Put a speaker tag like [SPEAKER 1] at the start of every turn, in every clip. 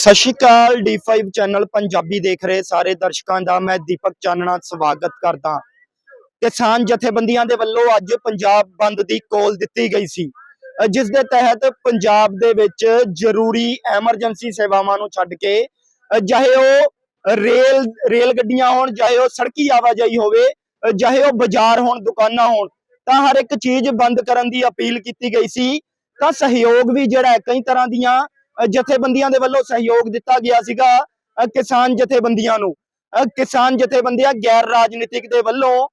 [SPEAKER 1] ਸਤਿ ਸ਼੍ਰੀ ਅਕਾਲ D5 channel Punjabi ਦੇਖ ਰਹੇ ਸਾਰੇ ਦਰਸ਼ਕਾਂ ਦਾ ਮੈਂ ਦੀਪਕ ਚਾਨਣਾ ਸਵਾਗਤ ਕਰਦਾ ਕਿਸਾਨ ਜਥੇਬੰਦੀਆਂ ਦੇ ਵੱਲੋਂ ਅੱਜ ਪੰਜਾਬ ਬੰਦ ਦੀ ਕੋਲ ਦਿੱਤੀ ਗਈ ਸੀ। ਜਿਸ ਦੇ ਤਹਿਤ ਪੰਜਾਬ ਦੇ ਵਿੱਚ ਜ਼ਰੂਰੀ ਐਮਰਜੈਂਸੀ ਸੇਵਾਵਾਂ ਨੂੰ ਛੱਡ ਕੇ ਚਾਹੇ ਉਹ ਰੇਲ ਰੇਲ ਗੱਡੀਆਂ ਹੋਣ, ਚਾਹੇ ਉਹ ਸੜਕੀ ਆਵਾਜਾਈ ਹੋਵੇ ਚਾਹੇ ਉਹ ਬਾਜ਼ਾਰ ਹੋਣ, ਦੁਕਾਨਾਂ ਹੋਣ, ਤਾਂ ਹਰ ਇੱਕ ਚੀਜ਼ ਬੰਦ ਕਰਨ ਦੀ ਅਪੀਲ ਕੀਤੀ ਗਈ ਸੀ। ਤਾਂ ਸਹਿਯੋਗ ਵੀ ਜਿਹੜਾ ਕਈ ਤਰ੍ਹਾਂ ਦੀਆਂ ਜਥੇਬੰਦੀਆਂ ਦੇ ਵੱਲੋਂ ਸਹਿਯੋਗ ਦਿੱਤਾ ਗਿਆ ਸੀਗਾ ਕਿਸਾਨ ਜਥੇਬੰਦੀਆਂ ਨੂੰ। ਅ, ਕਿਸਾਨ ਜਥੇਬੰਦੀਆਂ ਗੈਰ ਰਾਜਨੀਤਿਕ ਦੇ ਵੱਲੋਂ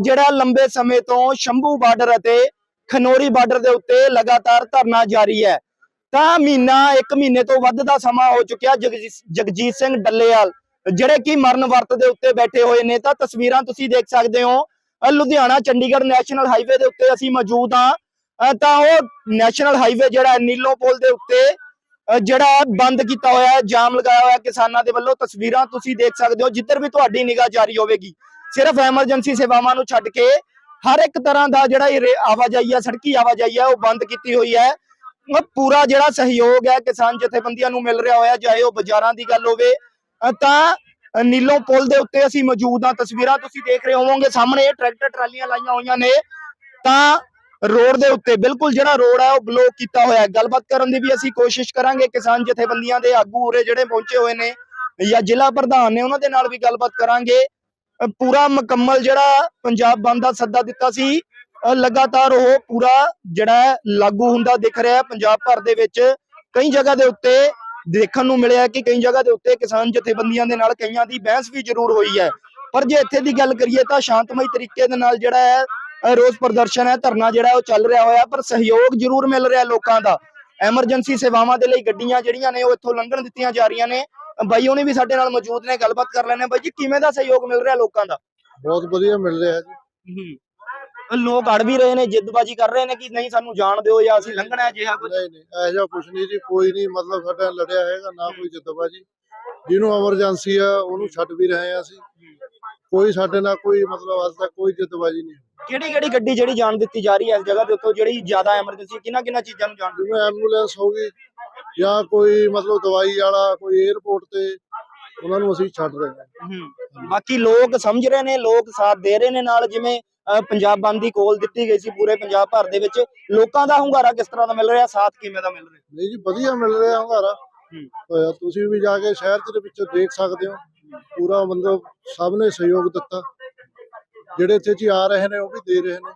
[SPEAKER 1] ਜਿਹੜਾ ਲੰਬੇ ਸਮੇਂ ਤੋਂ ਸ਼ੰਭੂ ਬਾਰਡਰ ਅਤੇ ਖਨੋਰੀ ਬਾਰਡਰ ਦੇ ਉੱਤੇ ਲਗਾਤਾਰ ਧਰਨਾ ਜਾਰੀ ਹੈ ਤਾਂ ਮਹੀਨਾ ਇੱਕ ਮਹੀਨੇ ਤੋਂ ਵੱਧ ਦਾ ਸਮਾਂ ਹੋ ਚੁੱਕਿਆ ਜਗਜੀਤ ਸਿੰਘ ਡੱਲੇਵਾਲ ਜਿਹੜੇ ਕਿ ਮਰਨ ਵਰਤ ਦੇ ਉੱਤੇ ਬੈਠੇ ਹੋਏ ਨੇ। ਤਾਂ ਤਸਵੀਰਾਂ ਤੁਸੀਂ ਦੇਖ ਸਕਦੇ ਹੋ ਲੁਧਿਆਣਾ ਚੰਡੀਗੜ੍ਹ ਨੈਸ਼ਨਲ ਹਾਈਵੇ ਦੇ ਉੱਤੇ ਅਸੀਂ ਮੌਜੂਦ ਹਾਂ। ਤਾਂ ਉਹ ਨੈਸ਼ਨਲ ਹਾਈਵੇ ਜਿਹੜਾ ਹੈ, ਨੀਲੋਂ ਦੇ ਉੱਤੇ ਜਿਹੜਾ ਬੰਦ ਕੀਤਾ ਹੋਇਆ ਹੈ ਜਾਮ ਲਗਾਇਆ ਹੋਇਆ ਕਿਸਾਨਾਂ ਦੇ ਵੱਲੋਂ ਤਸਵੀਰਾਂ ਤੁਸੀਂ ਦੇਖ ਸਕਦੇ ਹੋ ਜਿੱਧਰ ਵੀ ਤੁਹਾਡੀ ਨਿਗਾਹ ਜਾਰੀ ਹੋਵੇਗੀ। ਸਿਰਫ ਐਮਰਜੈਂਸੀ ਸੇਵਾਵਾਂ ਨੂੰ ਛੱਡ ਕੇ ਹਰ ਇੱਕ ਤਰ੍ਹਾਂ ਦਾ ਜਿਹੜਾ ਇਹ ਆਵਾਜਾਈ ਹੈ ਸੜਕੀ ਆਵਾਜਾਈ ਹੈ ਉਹ ਬੰਦ ਕੀਤੀ ਹੋਈ ਹੈ। ਪੂਰਾ ਜਿਹੜਾ ਸਹਿਯੋਗ ਹੈ ਕਿਸਾਨ ਜਥੇਬੰਦੀਆਂ ਨੂੰ ਮਿਲ ਰਿਹਾ ਹੋਇਆ ਚਾਹੇ ਉਹ ਬਾਜ਼ਾਰਾਂ ਦੀ ਗੱਲ ਹੋਵੇ। ਤਾਂ ਅ, ਨੀਲੋਂ ਪੁਲ ਦੇ ਉੱਤੇ ਅਸੀਂ ਮੌਜੂਦ ਹਾਂ ਤਸਵੀਰਾਂ ਤੁਸੀਂ ਦੇਖ ਰਹੇ ਹੋਵੋਗੇ ਸਾਹਮਣੇ ਇਹ ਟਰੈਕਟਰ ਟਰਾਲੀਆਂ ਲਾਈਆਂ ਹੋਈਆਂ ਨੇ। ਤਾਂ ਰੋਡ ਦੇ ਉੱਤੇ, ਬਿਲਕੁਲ ਜਿਹੜਾ ਰੋਡ ਹੈ ਉਹ ਬਲੌਕ ਕੀਤਾ ਹੋਇਆ ਹੈ। ਗੱਲਬਾਤ ਕਰਨ ਦੀ ਵੀ ਅਸੀਂ ਕੋਸ਼ਿਸ਼ ਕਰਾਂਗੇ ਕਿਸਾਨ ਜਥੇਬੰਦੀਆਂ ਦੇ ਆਗੂ ਉਰੇ ਜਿਹੜੇ ਪਹੁੰਚੇ ਹੋਏ ਨੇ ਜਾਂ ਜ਼ਿਲ੍ਹਾ ਪ੍ਰਧਾਨ ਨੇ, ਉਹਨਾਂ ਦੇ ਨਾਲ ਵੀ ਗੱਲਬਾਤ ਕਰਾਂਗੇ। ਪੂਰਾ ਮੁਕੰਮਲ ਜਿਹੜਾ ਪੰਜਾਬ ਬੰਦ ਦਾ ਸੱਦਾ ਦਿੱਤਾ ਸੀ ਲਗਾਤਾਰ ਉਹ ਪੂਰਾ ਜਿਹੜਾ ਲਾਗੂ ਹੁੰਦਾ ਦਿਖ ਰਿਹਾ ਹੈ। ਪੰਜਾਬ ਭਰ ਦੇ ਵਿੱਚ ਕਈ ਜਗ੍ਹਾ ਦੇ ਉੱਤੇ ਦੇਖਣ ਨੂੰ ਮਿਲਿਆ ਕਿ ਕਈ ਜਗ੍ਹਾ ਦੇ ਉੱਤੇ ਕਿਸਾਨ ਜਥੇਬੰਦੀਆਂ ਦੇ ਨਾਲ ਕਈਆਂ ਦੀ ਬਹਿਸ ਵੀ ਜ਼ਰੂਰ ਹੋਈ ਹੈ। ਪਰ ਜੇ ਇੱਥੇ ਦੀ ਗੱਲ ਕਰੀਏ ਤਾਂ ਸ਼ਾਂਤਮਈ ਤਰੀਕੇ ਦੇ ਨਾਲ ਜਿਹੜਾ ਹੈ ਰੋਸ ਪ੍ਰਦਰਸ਼ਨ ਹੈ ਧਰਨਾ ਜਿਹੜਾ ਉਹ ਚੱਲ ਰਿਹਾ ਹੋਇਆ ਪਰ ਸਹਿਯੋਗ ਜ਼ਰੂਰ ਮਿਲ ਰਿਹਾ ਲੋਕਾਂ ਦਾ। ਐਮਰਜੈਂਸੀ ਸੇਵਾਵਾਂ ਦੇ ਲਈ ਗੱਡੀਆਂ ਜਿਹੜੀਆਂ ਨੇ ਉਹ ਇੱਥੋਂ ਲੰਘਣ ਦਿੱਤੀਆਂ ਜਾ ਰਹੀਆਂ ਨੇ। ਬਾਈ ਉਹਨੇ ਵੀ ਸਾਡੇ ਨਾਲ ਮੌਜੂਦ ਨੇ ਗੱਲਬਾਤ ਕਰ ਲੈਣੇ ਬਾਈ ਜੀ ਕਿਵੇਂ ਦਾ ਸਹਿਯੋਗ ਮਿਲ ਰਿਹਾ ਲੋਕਾਂ ਦਾ?
[SPEAKER 2] ਬਹੁਤ ਵਧੀਆ ਮਿਲ ਰਿਹਾ ਜੀ।
[SPEAKER 1] ਲੋਕ ਅੜ ਵੀ ਰਹੇ ਨੇ ਜਿੱਦਬਾਜੀ ਕਰ ਰਹੇ ਨੇ ਕਿ ਨਹੀਂ ਸਾਨੂੰ ਜਾਣ ਦਿਓ ਜਾਂ ਅਸੀਂ ਲੰਘਣਾ ਹੈ ਜਿਹਾ ਕੁਝ
[SPEAKER 2] ਨਹੀਂ ਨਹੀਂ ਇਹੋ ਜਿਹਾ ਕੁਝ ਨਹੀਂ ਜੀ ਕੋਈ ਨਹੀਂ ਮਤਲਬ ਸਾਡਾ ਲੜਿਆ ਹੈਗਾ ਨਾ ਕੋਈ ਜਿੱਦਬਾਜੀ। ਜਿਹਨੂੰ ਐਮਰਜੈਂਸੀ ਆ ਉਹਨੂੰ ਛੱਡ ਵੀ ਰਹੇ ਆ ਅਸੀਂ। ਕੋਈ ਸਾਡੇ ਨਾਲ ਕੋਈ ਮਤਲਬ ਅੱਜ ਤੱਕ ਕੋਈ ਜਿੱਦਬਾਜੀ ਨਹੀਂ
[SPEAKER 1] ਕਿਹੜੀ ਕਿਹੜੀ ਗੱਡੀ ਜਿਹੜੀ ਜਾਣ ਦਿੱਤੀ ਜਾ ਰਹੀ ਹੈ ਇਸ ਜਗ੍ਹਾ ਦੇ ਉੱਤੇ ਜਿਹੜੀ ਜ਼ਿਆਦਾ ਐਮਰਜੈਂਸੀ ਕਿਹਨਾਂ ਕਿਹਨਾਂ ਚੀਜ਼ਾਂ ਨੂੰ ਜਾਣ
[SPEAKER 2] ਜਿਵੇਂ ਐਂਬੂਲੈਂਸ ਹੋ ਗਈ ਜਾਂ ਕੋਈ ਮਤਲਬ ਦਵਾਈ ਵਾਲਾ ਕੋਈ 에어ਪੋਰਟ ਤੇ ਉਹਨਾਂ ਨੂੰ ਅਸੀਂ ਛੱਡ ਰਹੇ ਹਾਂ।
[SPEAKER 1] ਬਾਕੀ ਲੋਕ ਸਮਝ ਰਹੇ ਨੇ ਲੋਕ ਸਾਥ ਦੇ ਰਹੇ ਨੇ ਨਾਲ ਜਿਵੇਂ ਪੰਜਾਬ ਬੰਦ ਦੀ ਕੋਲ ਦਿੱਤੀ ਗਈ ਸੀ ਪੂਰੇ ਪੰਜਾਬ ਭਰ ਦੇ ਵਿੱਚ। ਲੋਕਾਂ ਦਾ ਹੁੰਗਾਰਾ ਕਿਸ ਤਰ੍ਹਾਂ ਦਾ ਮਿਲ ਰਿਹਾ? ਸਾਥ ਕਿਵੇਂ ਦਾ ਮਿਲ ਰਿਹਾ?
[SPEAKER 2] ਨਹੀਂ ਜੀ ਵਧੀਆ ਮਿਲ ਰਿਹਾ ਹੰਗਾਰਾ। ਤੁਸੀਂ ਵੀ ਜਾ ਕੇ ਸ਼ਹਿਰ ਦੇ ਵਿੱਚ ਦੇਖ ਸਕਦੇ ਹੋ। ਪੂਰਾ ਮਤਲਬ ਸਭ ਨੇ ਸਹਿਯੋਗ ਦਿੱਤਾ। ਜਿਹੜੇ ਇੱਥੇ ਜੀ ਆ ਰਹੇ ਨੇ ਉਹ ਵੀ ਦੇ ਰਹੇ ਨੇ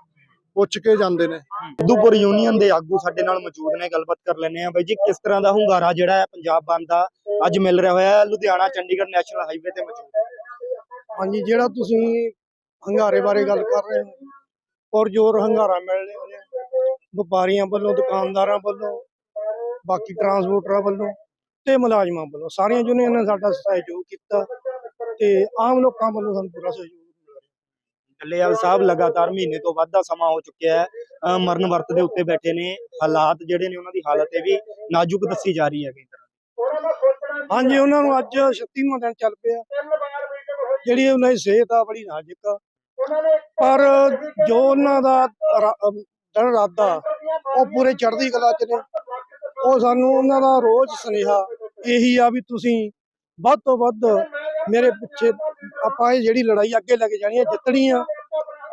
[SPEAKER 2] ਪੁੱਛ ਕੇ ਜਾਂਦੇ ਨੇ।
[SPEAKER 1] ਸਿੱਧੂਪੁਰ ਯੂਨੀਅਨ ਦੇ ਆਗੂ ਸਾਡੇ ਨਾਲ ਮੌਜੂਦ ਨੇ ਗੱਲਬਾਤ ਕਰ ਲੈਣੇ ਆ ਬਾਈ ਜੀ ਕਿਸ ਤਰ੍ਹਾਂ ਦਾ ਹੁੰਗਾਰਾ ਜਿਹੜਾ ਹੈ ਪੰਜਾਬ ਬੰਦ ਦਾ ਅੱਜ ਮਿਲ ਰਿਹਾ ਹੋਇਆ ਲੁਧਿਆਣਾ ਚੰਡੀਗੜ੍ਹ ਨੈਸ਼ਨਲ ਹਾਈਵੇ ਤੇ ਮੌਜੂਦ
[SPEAKER 3] ਹਾਂਜੀ ਜਿਹੜਾ ਤੁਸੀਂ ਹੰਗਾਰੇ ਬਾਰੇ ਗੱਲ ਕਰ ਰਹੇ ਹੋ ਔਰ ਜੋਰ ਹੰਗਾਰਾ ਮਿਲ ਰਿਹਾ ਵਪਾਰੀਆਂ ਵੱਲੋਂ ਦੁਕਾਨਦਾਰਾਂ ਵੱਲੋਂ ਬਾਕੀ ਟਰਾਂਸਪੋਰਟਰਾਂ ਵੱਲੋਂ। ਤੇ ਮੁਲਾਜ਼ਮਾਂ ਵੱਲੋਂ ਸਾਰੀਆਂ ਯੂਨੀਅਨਾਂ ਨੇ ਸਾਡਾ ਸਹਿਯੋਗ ਕੀਤਾ ਤੇ ਆਮ ਲੋਕਾਂ ਵੱਲੋਂ ਸਾਨੂੰ ਪੂਰਾ ਸਹਿਯੋਗ
[SPEAKER 1] ਡੱਲੇਵਾਲ ਸਾਹਿਬ ਲਗਾਤਾਰ ਮਹੀਨੇ ਤੋਂ ਵੱਧ ਦਾ ਸਮਾਂ ਹੋ ਚੁੱਕਿਆ ਹੈ। ਮਰਨ ਵਰਤ ਦੇ ਉੱਤੇ ਬੈਠੇ ਨੇ। ਹਾਲਾਤ ਜਿਹੜੇ ਨੇ ਉਹਨਾਂ ਦੀ ਹਾਲਤ ਇਹ ਵੀ ਨਾਜ਼ੁਕ ਦੱਸੀ ਜਾ ਰਹੀ ਹੈ ਕਈ ਤਰ੍ਹਾਂ
[SPEAKER 3] ਹਾਂਜੀ ਉਹਨਾਂ ਨੂੰ ਅੱਜ 36ਵਾਂ ਦਿਨ ਚੱਲ ਪਿਆ। ਜਿਹੜੀ ਉਹਨਾਂ ਦੀ ਸਿਹਤ ਆ ਬੜੀ ਨਾਜ਼ੁਕ ਆ। ਪਰ ਜੋ ਉਹਨਾਂ ਦਾ ਦਿਨ ਰਾਤਾ ਉਹ ਪੂਰੇ ਚੜ੍ਹਦੀ ਕਲਾ ਚ ਨੇ। ਉਹ ਸਾਨੂੰ ਉਹਨਾਂ ਦਾ ਰੋਜ਼ ਸੁਨੇਹਾ ਇਹੀ ਆ ਵੀ ਤੁਸੀਂ ਵੱਧ ਤੋਂ ਵੱਧ ਮੇਰੇ ਪਿੱਛੇ ਆਪਾਂ ਇਹ ਜਿਹੜੀ ਲੜਾਈ ਅੱਗੇ ਲੈ ਕੇ ਜਾਣੀ ਹੈ ਜਿੱਤਣੀ ਆ।